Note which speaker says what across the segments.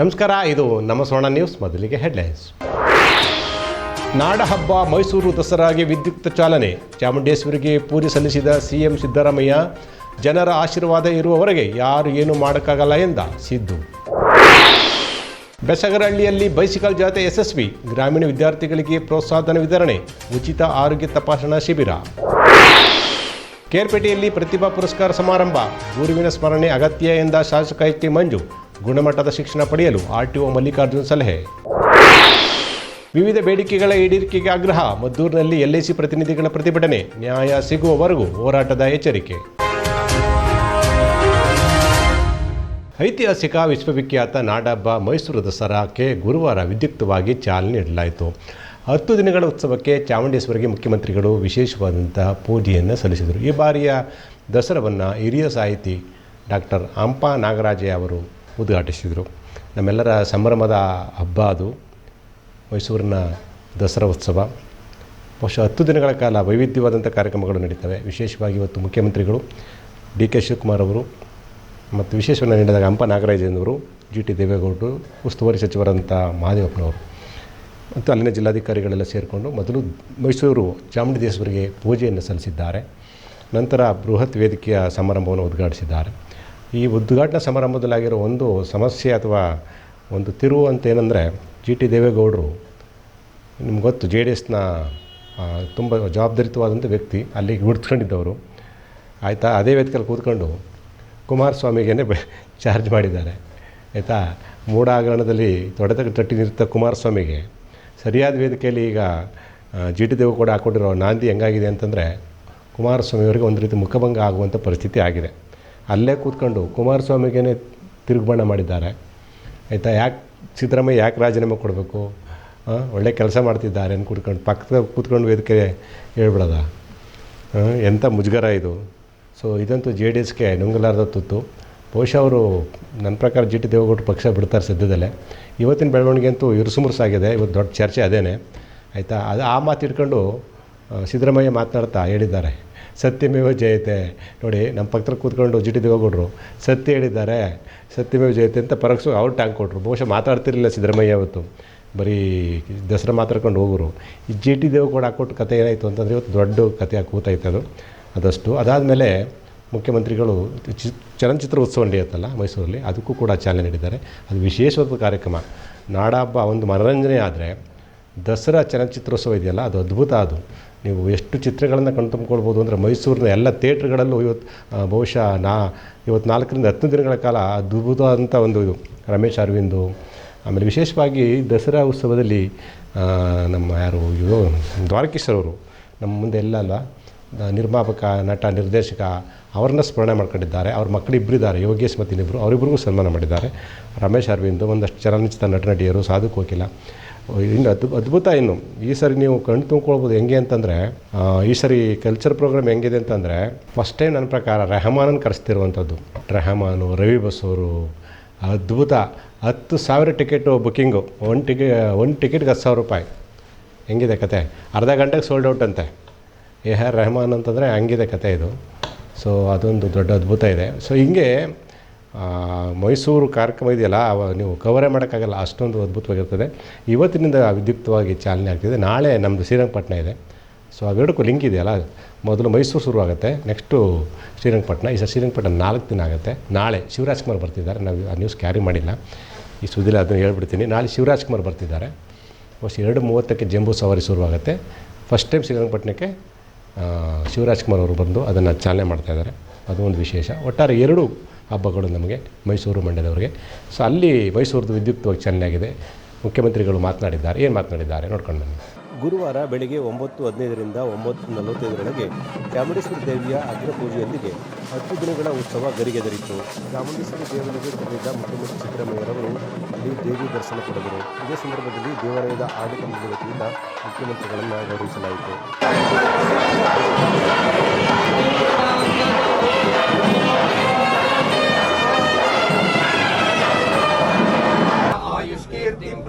Speaker 1: ನಮಸ್ಕಾರ ಇದು ನಮ್ಮ ಸೋಣ ನ್ಯೂಸ್ ಮೊದಲಿಗೆ ಹೆಡ್ಲೈನ್ಸ್ ನಾಡಹಬ್ಬ ಮೈಸೂರು ದಸರಾಗೆ ವಿದ್ಯುಕ್ತ ಚಾಲನೆ ಚಾಮುಂಡೇಶ್ವರಿಗೆ ಪೂಜೆ ಸಲ್ಲಿಸಿದ ಸಿಎಂ ಸಿದ್ದರಾಮಯ್ಯ ಜನರ ಆಶೀರ್ವಾದ ಇರುವವರೆಗೆ ಯಾರು ಏನು ಮಾಡೋಕ್ಕಾಗಲ್ಲ ಎಂದ ಸಿದ್ದು ಬೆಸಗರಹಳ್ಳಿಯಲ್ಲಿ ಬೈಸಿಕಲ್ ಜಾಥೆ ಯಶಸ್ವಿ ಗ್ರಾಮೀಣ ವಿದ್ಯಾರ್ಥಿಗಳಿಗೆ ಪ್ರೋತ್ಸಾಹನ ವಿತರಣೆ ಉಚಿತ ಆರೋಗ್ಯ ತಪಾಸಣಾ ಶಿಬಿರ ಕೇರ್ಪೇಟೆಯಲ್ಲಿ ಪ್ರತಿಭಾ ಪುರಸ್ಕಾರ ಸಮಾರಂಭ ಗುರುವಿನ ಸ್ಮರಣೆ ಅಗತ್ಯ ಎಂದ ಶಾಸಕ ಎಚ್ ಮಂಜು ಗುಣಮಟ್ಟದ ಶಿಕ್ಷಣ ಪಡೆಯಲು ಆರ್ಟಿಒ ಮಲ್ಲಿಕಾರ್ಜುನ್ ಸಲಹೆ ವಿವಿಧ ಬೇಡಿಕೆಗಳ ಈಡೇರಿಕೆಗೆ ಆಗ್ರಹ ಮದ್ದೂರಿನಲ್ಲಿ ಎಲ್ಐಸಿ ಪ್ರತಿನಿಧಿಗಳ ಪ್ರತಿಭಟನೆ ನ್ಯಾಯ ಸಿಗುವವರೆಗೂ ಹೋರಾಟದ ಎಚ್ಚರಿಕೆ ಐತಿಹಾಸಿಕ ವಿಶ್ವವಿಖ್ಯಾತ ನಾಡಹಬ್ಬ ಮೈಸೂರು ದಸರಾಕ್ಕೆ ಗುರುವಾರ ವಿದ್ಯುಕ್ತವಾಗಿ ಚಾಲನೆ ನೀಡಲಾಯಿತು ಹತ್ತು ದಿನಗಳ ಉತ್ಸವಕ್ಕೆ ಚಾಮುಂಡೇಶ್ವರಿಗೆ ಮುಖ್ಯಮಂತ್ರಿಗಳು ವಿಶೇಷವಾದಂತಹ ಪೂಜೆಯನ್ನು ಸಲ್ಲಿಸಿದರು ಈ ಬಾರಿಯ ದಸರಾವನ್ನು ಹಿರಿಯ ಸಾಹಿತಿ ಡಾಕ್ಟರ್ ಅಂಪಾ ನಾಗರಾಜೆ ಅವರು ಉದ್ಘಾಟಿಸಿದರು ನಮ್ಮೆಲ್ಲರ ಸಂಭ್ರಮದ ಹಬ್ಬ ಅದು ಮೈಸೂರಿನ ದಸರಾ ಉತ್ಸವ ಬಹುಶಃ ಹತ್ತು ದಿನಗಳ ಕಾಲ ವೈವಿಧ್ಯವಾದಂಥ ಕಾರ್ಯಕ್ರಮಗಳು ನಡೀತವೆ ವಿಶೇಷವಾಗಿ ಇವತ್ತು ಮುಖ್ಯಮಂತ್ರಿಗಳು ಡಿ ಕೆ ಶಿವಕುಮಾರ್ ಅವರು ಮತ್ತು ವಿಶೇಷವನ್ನು ನೀಡಿದಾಗ ಹಂಪ ನಾಗರಾಜನವರು ಜಿ ಟಿ ದೇವೇಗೌಡರು ಉಸ್ತುವಾರಿ ಸಚಿವರಂಥ ಮಹಾದೇವಪ್ಪನವರು ಮತ್ತು ಅಲ್ಲಿನ ಜಿಲ್ಲಾಧಿಕಾರಿಗಳೆಲ್ಲ ಸೇರಿಕೊಂಡು ಮೊದಲು ಮೈಸೂರು ಚಾಮುಂಡಿ ದೇಶ್ವರಿಗೆ ಪೂಜೆಯನ್ನು ಸಲ್ಲಿಸಿದ್ದಾರೆ ನಂತರ ಬೃಹತ್ ವೇದಿಕೆಯ ಸಮಾರಂಭವನ್ನು ಉದ್ಘಾಟಿಸಿದ್ದಾರೆ ಈ ಉದ್ಘಾಟನಾ ಸಮಾರಂಭದಲ್ಲಾಗಿರೋ ಒಂದು ಸಮಸ್ಯೆ ಅಥವಾ ಒಂದು ತಿರುವು ಅಂತ ಏನಂದರೆ ಜಿ ಟಿ ದೇವೇಗೌಡರು ನಿಮ್ಗೆ ಗೊತ್ತು ಜೆ ಡಿ ಎಸ್ನ ತುಂಬ ಜವಾಬ್ದಾರಿತವಾದಂಥ ವ್ಯಕ್ತಿ ಅಲ್ಲಿಗೆ ಗುರ್ತ್ಕೊಂಡಿದ್ದವರು ಆಯಿತಾ ಅದೇ ವೇದಿಕೆಯಲ್ಲಿ ಕೂತ್ಕೊಂಡು ಕುಮಾರಸ್ವಾಮಿಗೇನೆ ಚಾರ್ಜ್ ಮಾಡಿದ್ದಾರೆ ಆಯಿತಾ ಮೂಢ ಹಗರಣದಲ್ಲಿ ತೊಡೆತ ತಟ್ಟಿ ನಿಂತ ಕುಮಾರಸ್ವಾಮಿಗೆ ಸರಿಯಾದ ವೇದಿಕೆಯಲ್ಲಿ ಈಗ ಜಿ ಟಿ ದೇವೇಗೌಡ ಹಾಕ್ಕೊಂಡಿರೋ ನಾಂದಿ ಹೆಂಗಾಗಿದೆ ಅಂತಂದರೆ ಕುಮಾರಸ್ವಾಮಿಯವರಿಗೆ ಒಂದು ರೀತಿ ಮುಖಭಂಗ ಆಗುವಂಥ ಪರಿಸ್ಥಿತಿ ಆಗಿದೆ ಅಲ್ಲೇ ಕೂತ್ಕೊಂಡು ಕುಮಾರಸ್ವಾಮಿಗೇ ತಿರುಗುಬಣ್ಣ ಮಾಡಿದ್ದಾರೆ ಆಯಿತಾ ಯಾಕೆ ಸಿದ್ದರಾಮಯ್ಯ ಯಾಕೆ ರಾಜೀನಾಮೆ ಕೊಡಬೇಕು ಒಳ್ಳೆ ಕೆಲಸ ಮಾಡ್ತಿದ್ದಾರೆ ಅಂತ ಕೂತ್ಕೊಂಡು ಪಕ್ಕದ ಕೂತ್ಕೊಂಡು ವೇದಿಕೆ ಹೇಳ್ಬಿಡೋದ ಎಂಥ ಮುಜುಗರ ಇದು ಸೊ ಇದಂತೂ ಜೆ ಡಿ ಎಸ್ಗೆ ನುಂಗಲಾರ್ದ ತುತ್ತು ಬಹುಶಃ ಅವರು ನನ್ನ ಪ್ರಕಾರ ಜಿ ಟಿ ದೇವೇಗೌಡರು ಪಕ್ಷ ಬಿಡ್ತಾರೆ ಸದ್ಯದಲ್ಲೇ ಇವತ್ತಿನ ಬೆಳವಣಿಗೆ ಅಂತೂ ಇರುಸುಮುರುಸಾಗಿದೆ ಇವತ್ತು ದೊಡ್ಡ ಚರ್ಚೆ ಅದೇನೇ ಆಯಿತಾ ಅದು ಆ ಮಾತು ಇಟ್ಕೊಂಡು ಸಿದ್ದರಾಮಯ್ಯ ಮಾತನಾಡ್ತಾ ಹೇಳಿದ್ದಾರೆ ಸತ್ಯಮೇವ ಜಯತೆ ನೋಡಿ ನಮ್ಮ ಪಕ್ಕದಲ್ಲಿ ಕೂತ್ಕೊಂಡು ಜಿಟಿ ಟಿ ಸತ್ಯ ಹೇಳಿದ್ದಾರೆ ಸತ್ಯಮೇವ ಜಯತೆ ಅಂತ ಪರೋಕ್ಷ ಅವ್ರು ಟ್ಯಾಂಕ್ ಕೊಟ್ಟರು ಬಹುಶಃ ಮಾತಾಡ್ತಿರಲಿಲ್ಲ ಸಿದ್ದರಾಮಯ್ಯ ಅವತ್ತು ಬರೀ ದಸರಾ ಮಾತಾಡ್ಕೊಂಡು ಹೋಗೋರು ಈ ಜಿ ಟಿ ಕೂಡ ಹಾಕ್ಕೊಟ್ಟು ಕತೆ ಏನಾಯಿತು ಅಂತಂದರೆ ಇವತ್ತು ದೊಡ್ಡ ಕತೆ ಕೂತಾಯ್ತು ಅದು ಅದಷ್ಟು ಅದಾದಮೇಲೆ ಮುಖ್ಯಮಂತ್ರಿಗಳು ಚಿ ಚಲನಚಿತ್ರ ಉತ್ಸವ ನಡೆಯುತ್ತಲ್ಲ ಮೈಸೂರಲ್ಲಿ ಅದಕ್ಕೂ ಕೂಡ ಚಾಲನೆ ನೀಡಿದ್ದಾರೆ ಅದು ವಿಶೇಷವಾದ ಕಾರ್ಯಕ್ರಮ ನಾಡಹಬ್ಬ ಒಂದು ಮನೋರಂಜನೆ ಆದರೆ ದಸರಾ ಚಲನಚಿತ್ರೋತ್ಸವ ಇದೆಯಲ್ಲ ಅದು ಅದ್ಭುತ ಅದು ನೀವು ಎಷ್ಟು ಚಿತ್ರಗಳನ್ನು ಕಣ್ತುಂಬ್ಕೊಳ್ಬೋದು ಅಂದರೆ ಮೈಸೂರಿನ ಎಲ್ಲ ಥಿಯೇಟ್ರ್ಗಳಲ್ಲೂ ಇವತ್ತು ಬಹುಶಃ ನಾ ಇವತ್ತು ನಾಲ್ಕರಿಂದ ಹತ್ತು ದಿನಗಳ ಕಾಲ ಅದ್ಭುತವಾದಂಥ ಒಂದು ರಮೇಶ್ ಅರವಿಂದು ಆಮೇಲೆ ವಿಶೇಷವಾಗಿ ದಸರಾ ಉತ್ಸವದಲ್ಲಿ ನಮ್ಮ ಯಾರು ಇವರು ದ್ವಾರಕೀಶರವರು ನಮ್ಮ ಮುಂದೆ ಎಲ್ಲ ಅಲ್ಲ ನಿರ್ಮಾಪಕ ನಟ ನಿರ್ದೇಶಕ ಅವರನ್ನ ಸ್ಮರಣೆ ಮಾಡ್ಕೊಂಡಿದ್ದಾರೆ ಅವ್ರ ಮಕ್ಕಳಿಬ್ಬರಿದ್ದಾರೆ ಯೋಗೇಶ್ ಮತ್ತು ಇನ್ನಿಬ್ಬರು ಅವರಿಬ್ಬರಿಗೂ ಸನ್ಮಾನ ಮಾಡಿದ್ದಾರೆ ರಮೇಶ್ ಅರವಿಂದ್ ಒಂದಷ್ಟು ಚಲನಚಿತ್ರ ನಟ ನಟಿಯರು ಸಾಧು ಕೋಕಿಲ ಹಿಂಗೆ ಅದ್ ಅದ್ಭುತ ಇನ್ನು ಈ ಸರಿ ನೀವು ಕಣ್ಣು ತುಂಬ್ಕೊಳ್ಬೋದು ಹೆಂಗೆ ಅಂತಂದರೆ ಈ ಸರಿ ಕಲ್ಚರ್ ಪ್ರೋಗ್ರಾಮ್ ಹೆಂಗಿದೆ ಅಂತಂದರೆ ಫಸ್ಟ್ ಟೈಮ್ ನನ್ನ ಪ್ರಕಾರ ರೆಹಮಾನನ್ನು ಕರೆಸ್ತಿರುವಂಥದ್ದು ರೆಹಮಾನು ರವಿ ಬಸವರು ಅದ್ಭುತ ಹತ್ತು ಸಾವಿರ ಟಿಕೆಟು ಬುಕ್ಕಿಂಗು ಒಂದು ಟಿಕೆ ಒಂದು ಟಿಕೆಟ್ಗೆ ಹತ್ತು ಸಾವಿರ ರೂಪಾಯಿ ಹೆಂಗಿದೆ ಕತೆ ಅರ್ಧ ಗಂಟೆಗೆ ಸೋಲ್ಡ್ ಔಟ್ ಅಂತೆ ಎ ಹರ್ ರೆಹಮಾನ್ ಅಂತಂದರೆ ಹಂಗಿದೆ ಕತೆ ಇದು ಸೊ ಅದೊಂದು ದೊಡ್ಡ ಅದ್ಭುತ ಇದೆ ಸೊ ಹಿಂಗೆ ಮೈಸೂರು ಕಾರ್ಯಕ್ರಮ ಇದೆಯಲ್ಲ ನೀವು ಕವರೇ ಮಾಡೋಕ್ಕಾಗಲ್ಲ ಅಷ್ಟೊಂದು ಅದ್ಭುತವಾಗಿರ್ತದೆ ಇವತ್ತಿನಿಂದ ವಿದ್ಯುಕ್ತವಾಗಿ ಚಾಲನೆ ಆಗ್ತಿದೆ ನಾಳೆ ನಮ್ಮದು ಶ್ರೀರಂಗಪಟ್ಟಣ ಇದೆ ಸೊ ಅವೆರಡಕ್ಕೂ ಲಿಂಕ್ ಇದೆಯಲ್ಲ ಮೊದಲು ಮೈಸೂರು ಶುರುವಾಗುತ್ತೆ ನೆಕ್ಸ್ಟು ಶ್ರೀರಂಗಪಟ್ಟಣ ಈ ಸರ್ ಶ್ರೀರಂಗಪಟ್ಟಣ ನಾಲ್ಕು ದಿನ ಆಗುತ್ತೆ ನಾಳೆ ಶಿವರಾಜ್ ಕುಮಾರ್ ಬರ್ತಿದ್ದಾರೆ ನಾವು ಆ ನ್ಯೂಸ್ ಕ್ಯಾರಿ ಮಾಡಿಲ್ಲ ಈ ಸುದಿಲ್ಲ ಅದನ್ನು ಹೇಳ್ಬಿಡ್ತೀನಿ ನಾಳೆ ಶಿವರಾಜ್ ಕುಮಾರ್ ಬರ್ತಿದ್ದಾರೆ ವರ್ಷ ಎರಡು ಮೂವತ್ತಕ್ಕೆ ಜಂಬೂ ಸವಾರಿ ಶುರುವಾಗುತ್ತೆ ಫಸ್ಟ್ ಟೈಮ್ ಶ್ರೀರಂಗಪಟ್ಟಣಕ್ಕೆ ಶಿವರಾಜ್ ಕುಮಾರ್ ಅವರು ಬಂದು ಅದನ್ನು ಚಾಲನೆ ಮಾಡ್ತಾಯಿದ್ದಾರೆ ಅದು ಒಂದು ವಿಶೇಷ ಒಟ್ಟಾರೆ ಎರಡು ಹಬ್ಬಗಳು ನಮಗೆ ಮೈಸೂರು ಮಂಡ್ಯದವರಿಗೆ ಸೊ ಅಲ್ಲಿ ಮೈಸೂರದ ವಿದ್ಯುಕ್ತವಾಗಿ ಚೆನ್ನಾಗಿದೆ ಮುಖ್ಯಮಂತ್ರಿಗಳು ಮಾತನಾಡಿದ್ದಾರೆ ಏನು ಮಾತನಾಡಿದ್ದಾರೆ ನೋಡ್ಕೊಂಡು ಬನ್ನಿ ಗುರುವಾರ ಬೆಳಗ್ಗೆ ಒಂಬತ್ತು ಹದಿನೈದರಿಂದ ಒಂಬತ್ತು ನಲವತ್ತೈದರೊಳಗೆ ಚಾಮುಂಡೇಶ್ವರ ದೇವಿಯ ಅಗ್ರಪೂಜೆಯೊಂದಿಗೆ ಹತ್ತು ದಿನಗಳ ಉತ್ಸವ ಗರಿಗೆದರಿತು ಚಾಮುಂಡೇಶ್ವರಿ ದೇವರಿಗೆ ತೆರಳಿದ್ದ ಮುಖ್ಯಮಂತ್ರಿ ಸಿದ್ದರಾಮಯ್ಯರವರು ಅಲ್ಲಿ ದೇವಿ ದರ್ಶನ ಪಡೆದರು ಇದೇ ಸಂದರ್ಭದಲ್ಲಿ ದೇವಾಲಯದ ಆಡಳಿತ ವತಿಯಿಂದ ಮುಖ್ಯಮಂತ್ರಿಗಳನ್ನು ಗೌರವಿಸಲಾಯಿತು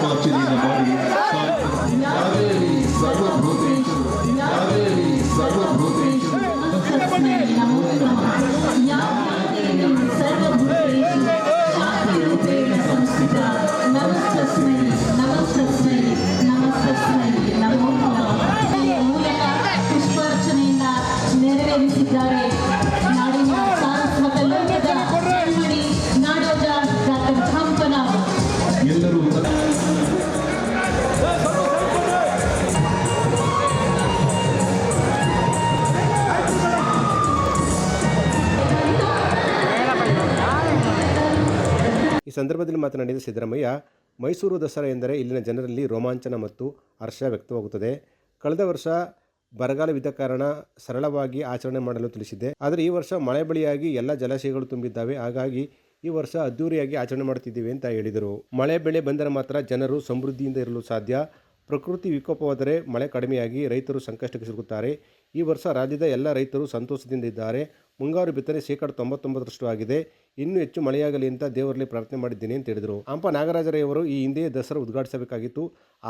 Speaker 2: continue to
Speaker 1: ಸಭೆಯಲ್ಲಿ ಮಾತನಾಡಿದ ಸಿದ್ದರಾಮಯ್ಯ ಮೈಸೂರು ದಸರಾ ಎಂದರೆ ಇಲ್ಲಿನ ಜನರಲ್ಲಿ ರೋಮಾಂಚನ ಮತ್ತು ಹರ್ಷ ವ್ಯಕ್ತವಾಗುತ್ತದೆ ಕಳೆದ ವರ್ಷ ಬರಗಾಲವಿದ್ದ ಕಾರಣ ಸರಳವಾಗಿ ಆಚರಣೆ ಮಾಡಲು ತಿಳಿಸಿದ್ದೆ ಆದರೆ ಈ ವರ್ಷ ಮಳೆ ಬಳಿಯಾಗಿ ಎಲ್ಲ ಜಲಾಶಯಗಳು ತುಂಬಿದ್ದಾವೆ ಹಾಗಾಗಿ ಈ ವರ್ಷ ಅದ್ದೂರಿಯಾಗಿ ಆಚರಣೆ ಮಾಡುತ್ತಿದ್ದೀವಿ ಅಂತ ಹೇಳಿದರು ಮಳೆ ಬೆಳೆ ಬಂದರೆ ಮಾತ್ರ ಜನರು ಸಮೃದ್ಧಿಯಿಂದ ಇರಲು ಸಾಧ್ಯ ಪ್ರಕೃತಿ ವಿಕೋಪವಾದರೆ ಮಳೆ ಕಡಿಮೆಯಾಗಿ ರೈತರು ಸಂಕಷ್ಟಕ್ಕೆ ಸಿಲುಕುತ್ತಾರೆ ಈ ವರ್ಷ ರಾಜ್ಯದ ಎಲ್ಲ ರೈತರು ಸಂತೋಷದಿಂದ ಇದ್ದಾರೆ ಮುಂಗಾರು ಬಿತ್ತನೆ ಶೇಕಡ ತೊಂಬತ್ತೊಂಬತ್ತರಷ್ಟು ಆಗಿದೆ ಇನ್ನೂ ಹೆಚ್ಚು ಮಳೆಯಾಗಲಿ ಅಂತ ದೇವರಲ್ಲಿ ಪ್ರಾರ್ಥನೆ ಮಾಡಿದ್ದೇನೆ ಅಂತ ಹೇಳಿದರು ಹಂಪ ನಾಗರಾಜರೆಯವರು ಈ ಹಿಂದೆಯೇ ದಸರಾ ಉದ್ಘಾಟಿಸಬೇಕಾಗಿತ್ತು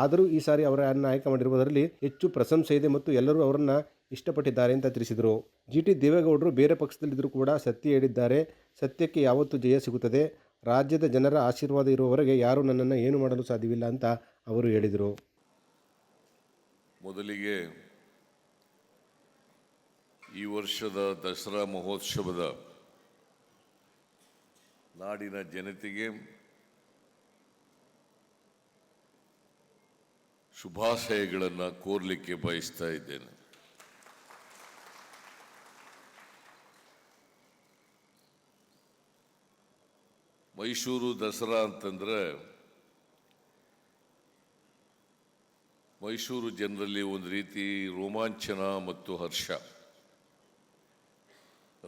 Speaker 1: ಆದರೂ ಈ ಸಾರಿ ಅವರನ್ನು ಆಯ್ಕೆ ಮಾಡಿರುವುದರಲ್ಲಿ ಹೆಚ್ಚು ಪ್ರಶಂಸೆ ಇದೆ ಮತ್ತು ಎಲ್ಲರೂ ಅವರನ್ನು ಇಷ್ಟಪಟ್ಟಿದ್ದಾರೆ ಅಂತ ತಿಳಿಸಿದರು ಜಿ ಟಿ ದೇವೇಗೌಡರು ಬೇರೆ ಪಕ್ಷದಲ್ಲಿದ್ದರೂ ಕೂಡ ಸತ್ಯ ಹೇಳಿದ್ದಾರೆ ಸತ್ಯಕ್ಕೆ ಯಾವತ್ತೂ ಜಯ ಸಿಗುತ್ತದೆ ರಾಜ್ಯದ ಜನರ ಆಶೀರ್ವಾದ ಇರುವವರೆಗೆ ಯಾರೂ ನನ್ನನ್ನು ಏನು ಮಾಡಲು ಸಾಧ್ಯವಿಲ್ಲ ಅಂತ ಅವರು ಹೇಳಿದರು
Speaker 3: ಮೊದಲಿಗೆ ಈ ವರ್ಷದ ದಸರಾ ಮಹೋತ್ಸವದ ನಾಡಿನ ಜನತೆಗೆ ಶುಭಾಶಯಗಳನ್ನು ಕೋರ್ಲಿಕ್ಕೆ ಬಯಸ್ತಾ ಇದ್ದೇನೆ ಮೈಸೂರು ದಸರಾ ಅಂತಂದರೆ ಮೈಸೂರು ಜನರಲ್ಲಿ ಒಂದು ರೀತಿ ರೋಮಾಂಚನ ಮತ್ತು ಹರ್ಷ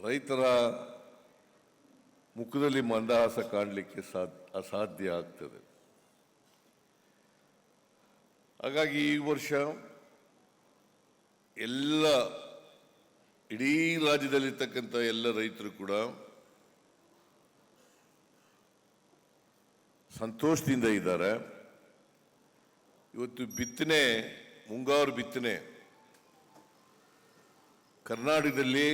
Speaker 3: ರೈತರ ಮುಖದಲ್ಲಿ ಮಂದಹಾಸ ಕಾಣಲಿಕ್ಕೆ ಸಾಧ್ಯ ಅಸಾಧ್ಯ ಆಗ್ತದೆ ಹಾಗಾಗಿ ಈ ವರ್ಷ ಎಲ್ಲ ಇಡೀ ರಾಜ್ಯದಲ್ಲಿರ್ತಕ್ಕಂಥ ಎಲ್ಲ ರೈತರು ಕೂಡ ಸಂತೋಷದಿಂದ ಇದ್ದಾರೆ ಇವತ್ತು ಬಿತ್ತನೆ ಮುಂಗಾರು ಬಿತ್ತನೆ ಕರ್ನಾಟಕದಲ್ಲಿ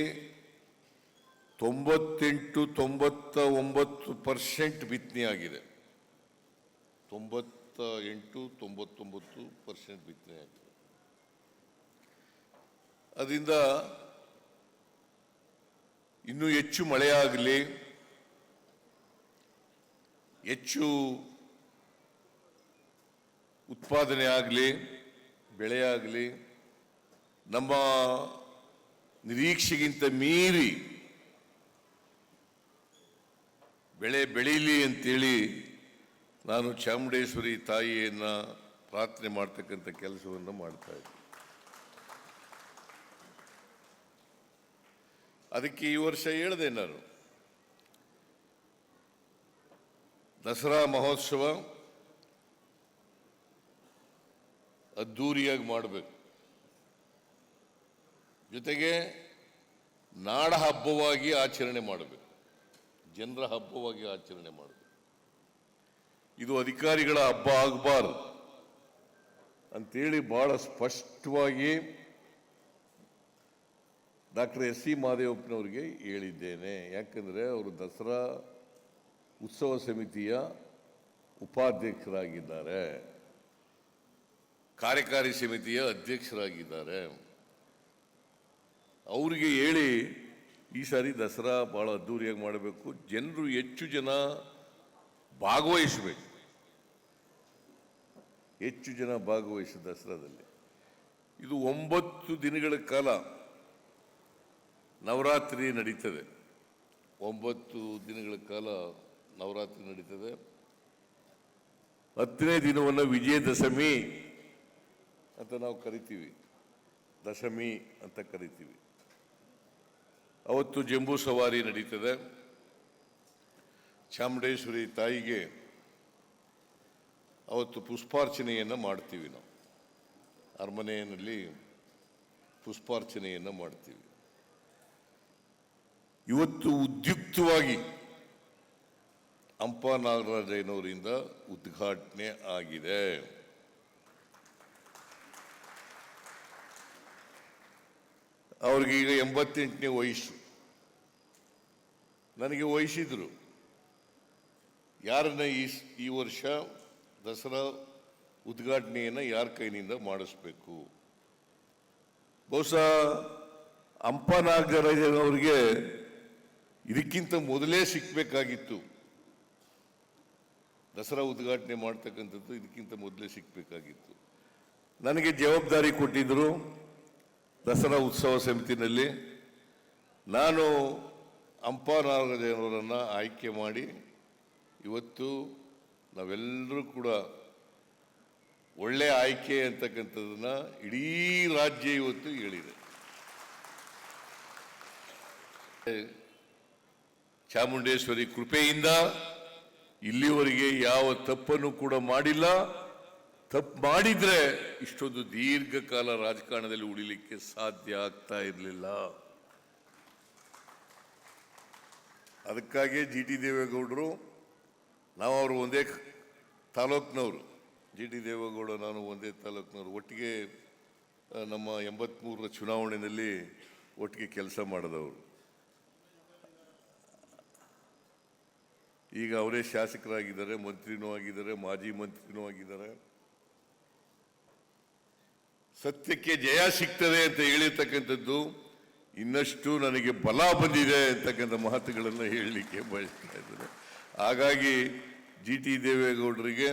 Speaker 3: ತೊಂಬತ್ತೆಂಟು ತೊಂಬತ್ತ ಒಂಬತ್ತು ಪರ್ಸೆಂಟ್ ಬಿತ್ತನೆ ಆಗಿದೆ ತೊಂಬತ್ತ ಎಂಟು ತೊಂಬತ್ತೊಂಬತ್ತು ಪರ್ಸೆಂಟ್ ಬಿತ್ತನೆ ಆಗಿದೆ ಅದರಿಂದ ಇನ್ನೂ ಹೆಚ್ಚು ಮಳೆ ಆಗಲಿ ಹೆಚ್ಚು ಉತ್ಪಾದನೆ ಆಗಲಿ ಬೆಳೆ ಆಗಲಿ ನಮ್ಮ ನಿರೀಕ್ಷೆಗಿಂತ ಮೀರಿ ಬೆಳೆ ಬೆಳೀಲಿ ಅಂತೇಳಿ ನಾನು ಚಾಮುಂಡೇಶ್ವರಿ ತಾಯಿಯನ್ನು ಪ್ರಾರ್ಥನೆ ಮಾಡ್ತಕ್ಕಂಥ ಕೆಲಸವನ್ನು ಮಾಡ್ತಾ ಇದ್ದೆ ಅದಕ್ಕೆ ಈ ವರ್ಷ ಹೇಳಿದೆ ನಾನು ದಸರಾ ಮಹೋತ್ಸವ ಅದ್ಧೂರಿಯಾಗಿ ಮಾಡಬೇಕು ಜೊತೆಗೆ ನಾಡ ಹಬ್ಬವಾಗಿ ಆಚರಣೆ ಮಾಡಬೇಕು ಜನರ ಹಬ್ಬವಾಗಿ ಆಚರಣೆ ಮಾಡಬೇಕು ಇದು ಅಧಿಕಾರಿಗಳ ಹಬ್ಬ ಆಗಬಾರದು ಅಂತೇಳಿ ಬಹಳ ಸ್ಪಷ್ಟವಾಗಿ ಡಾಕ್ಟರ್ ಎಸ್ ಸಿ ಮಹದೇವಪ್ಪನವ್ರಿಗೆ ಹೇಳಿದ್ದೇನೆ ಯಾಕಂದರೆ ಅವರು ದಸರಾ ಉತ್ಸವ ಸಮಿತಿಯ ಉಪಾಧ್ಯಕ್ಷರಾಗಿದ್ದಾರೆ ಕಾರ್ಯಕಾರಿ ಸಮಿತಿಯ ಅಧ್ಯಕ್ಷರಾಗಿದ್ದಾರೆ ಅವರಿಗೆ ಹೇಳಿ ಈ ಸಾರಿ ದಸರಾ ಭಾಳ ಅದ್ಧೂರಿಯಾಗಿ ಮಾಡಬೇಕು ಜನರು ಹೆಚ್ಚು ಜನ ಭಾಗವಹಿಸಬೇಕು ಹೆಚ್ಚು ಜನ ಭಾಗವಹಿಸಿ ದಸರಾದಲ್ಲಿ ಇದು ಒಂಬತ್ತು ದಿನಗಳ ಕಾಲ ನವರಾತ್ರಿ ನಡೀತದೆ ಒಂಬತ್ತು ದಿನಗಳ ಕಾಲ ನವರಾತ್ರಿ ನಡೀತದೆ ಹತ್ತನೇ ದಿನವನ್ನು ವಿಜಯದಶಮಿ ಅಂತ ನಾವು ಕರಿತೀವಿ ದಶಮಿ ಅಂತ ಕರಿತೀವಿ ಅವತ್ತು ಜಂಬೂ ಸವಾರಿ ನಡೀತದೆ ಚಾಮುಂಡೇಶ್ವರಿ ತಾಯಿಗೆ ಅವತ್ತು ಪುಷ್ಪಾರ್ಚನೆಯನ್ನು ಮಾಡ್ತೀವಿ ನಾವು ಅರಮನೆಯಲ್ಲಿ ಪುಷ್ಪಾರ್ಚನೆಯನ್ನು ಮಾಡ್ತೀವಿ ಇವತ್ತು ಉದ್ಯುಕ್ತವಾಗಿ ಅಂಪ ನಾಗರಾಜಯ್ಯನವರಿಂದ ಉದ್ಘಾಟನೆ ಆಗಿದೆ ಅವ್ರಿಗೀಗ ಎಂಬತ್ತೆಂಟನೇ ವಯಸ್ಸು ನನಗೆ ವಹಿಸಿದರು ಯಾರನ್ನ ಈ ಈ ವರ್ಷ ದಸರಾ ಉದ್ಘಾಟನೆಯನ್ನು ಯಾರ ಕೈನಿಂದ ಮಾಡಿಸ್ಬೇಕು ಬಹುಶಃ ಅಂಪನಾಗರಾಜನವ್ರಿಗೆ ಇದಕ್ಕಿಂತ ಮೊದಲೇ ಸಿಕ್ಬೇಕಾಗಿತ್ತು ದಸರಾ ಉದ್ಘಾಟನೆ ಮಾಡ್ತಕ್ಕಂಥದ್ದು ಇದಕ್ಕಿಂತ ಮೊದಲೇ ಸಿಕ್ಬೇಕಾಗಿತ್ತು ನನಗೆ ಜವಾಬ್ದಾರಿ ಕೊಟ್ಟಿದ್ದರು ದಸರಾ ಉತ್ಸವ ಸಮಿತಿನಲ್ಲಿ ನಾನು ಅಂಪ ಆಯ್ಕೆ ಮಾಡಿ ಇವತ್ತು ನಾವೆಲ್ಲರೂ ಕೂಡ ಒಳ್ಳೆಯ ಆಯ್ಕೆ ಅಂತಕ್ಕಂಥದ್ದನ್ನು ಇಡೀ ರಾಜ್ಯ ಇವತ್ತು ಹೇಳಿದೆ ಚಾಮುಂಡೇಶ್ವರಿ ಕೃಪೆಯಿಂದ ಇಲ್ಲಿವರೆಗೆ ಯಾವ ತಪ್ಪನ್ನು ಕೂಡ ಮಾಡಿಲ್ಲ ತಪ್ಪು ಮಾಡಿದರೆ ಇಷ್ಟೊಂದು ದೀರ್ಘಕಾಲ ರಾಜಕಾರಣದಲ್ಲಿ ಉಳಿಲಿಕ್ಕೆ ಸಾಧ್ಯ ಆಗ್ತಾ ಇರಲಿಲ್ಲ ಅದಕ್ಕಾಗಿ ಜಿ ಟಿ ದೇವೇಗೌಡರು ನಾವು ಅವರು ಒಂದೇ ತಾಲೂಕಿನವರು ಜಿ ಟಿ ದೇವೇಗೌಡ ನಾನು ಒಂದೇ ತಾಲೂಕಿನವರು ಒಟ್ಟಿಗೆ ನಮ್ಮ ಎಂಬತ್ತ್ಮೂರರ ಚುನಾವಣೆಯಲ್ಲಿ ಒಟ್ಟಿಗೆ ಕೆಲಸ ಮಾಡಿದವರು ಈಗ ಅವರೇ ಶಾಸಕರಾಗಿದ್ದಾರೆ ಮಂತ್ರಿನೂ ಆಗಿದ್ದಾರೆ ಮಾಜಿ ಮಂತ್ರಿನೂ ಆಗಿದ್ದಾರೆ ಸತ್ಯಕ್ಕೆ ಜಯ ಸಿಗ್ತದೆ ಅಂತ ಹೇಳಿರ್ತಕ್ಕಂಥದ್ದು ಇನ್ನಷ್ಟು ನನಗೆ ಬಲ ಬಂದಿದೆ ಅಂತಕ್ಕಂಥ ಮಾತುಗಳನ್ನು ಹೇಳಲಿಕ್ಕೆ ಬಯಸ್ತಾ ಹಾಗಾಗಿ ಜಿ ಟಿ ದೇವೇಗೌಡರಿಗೆ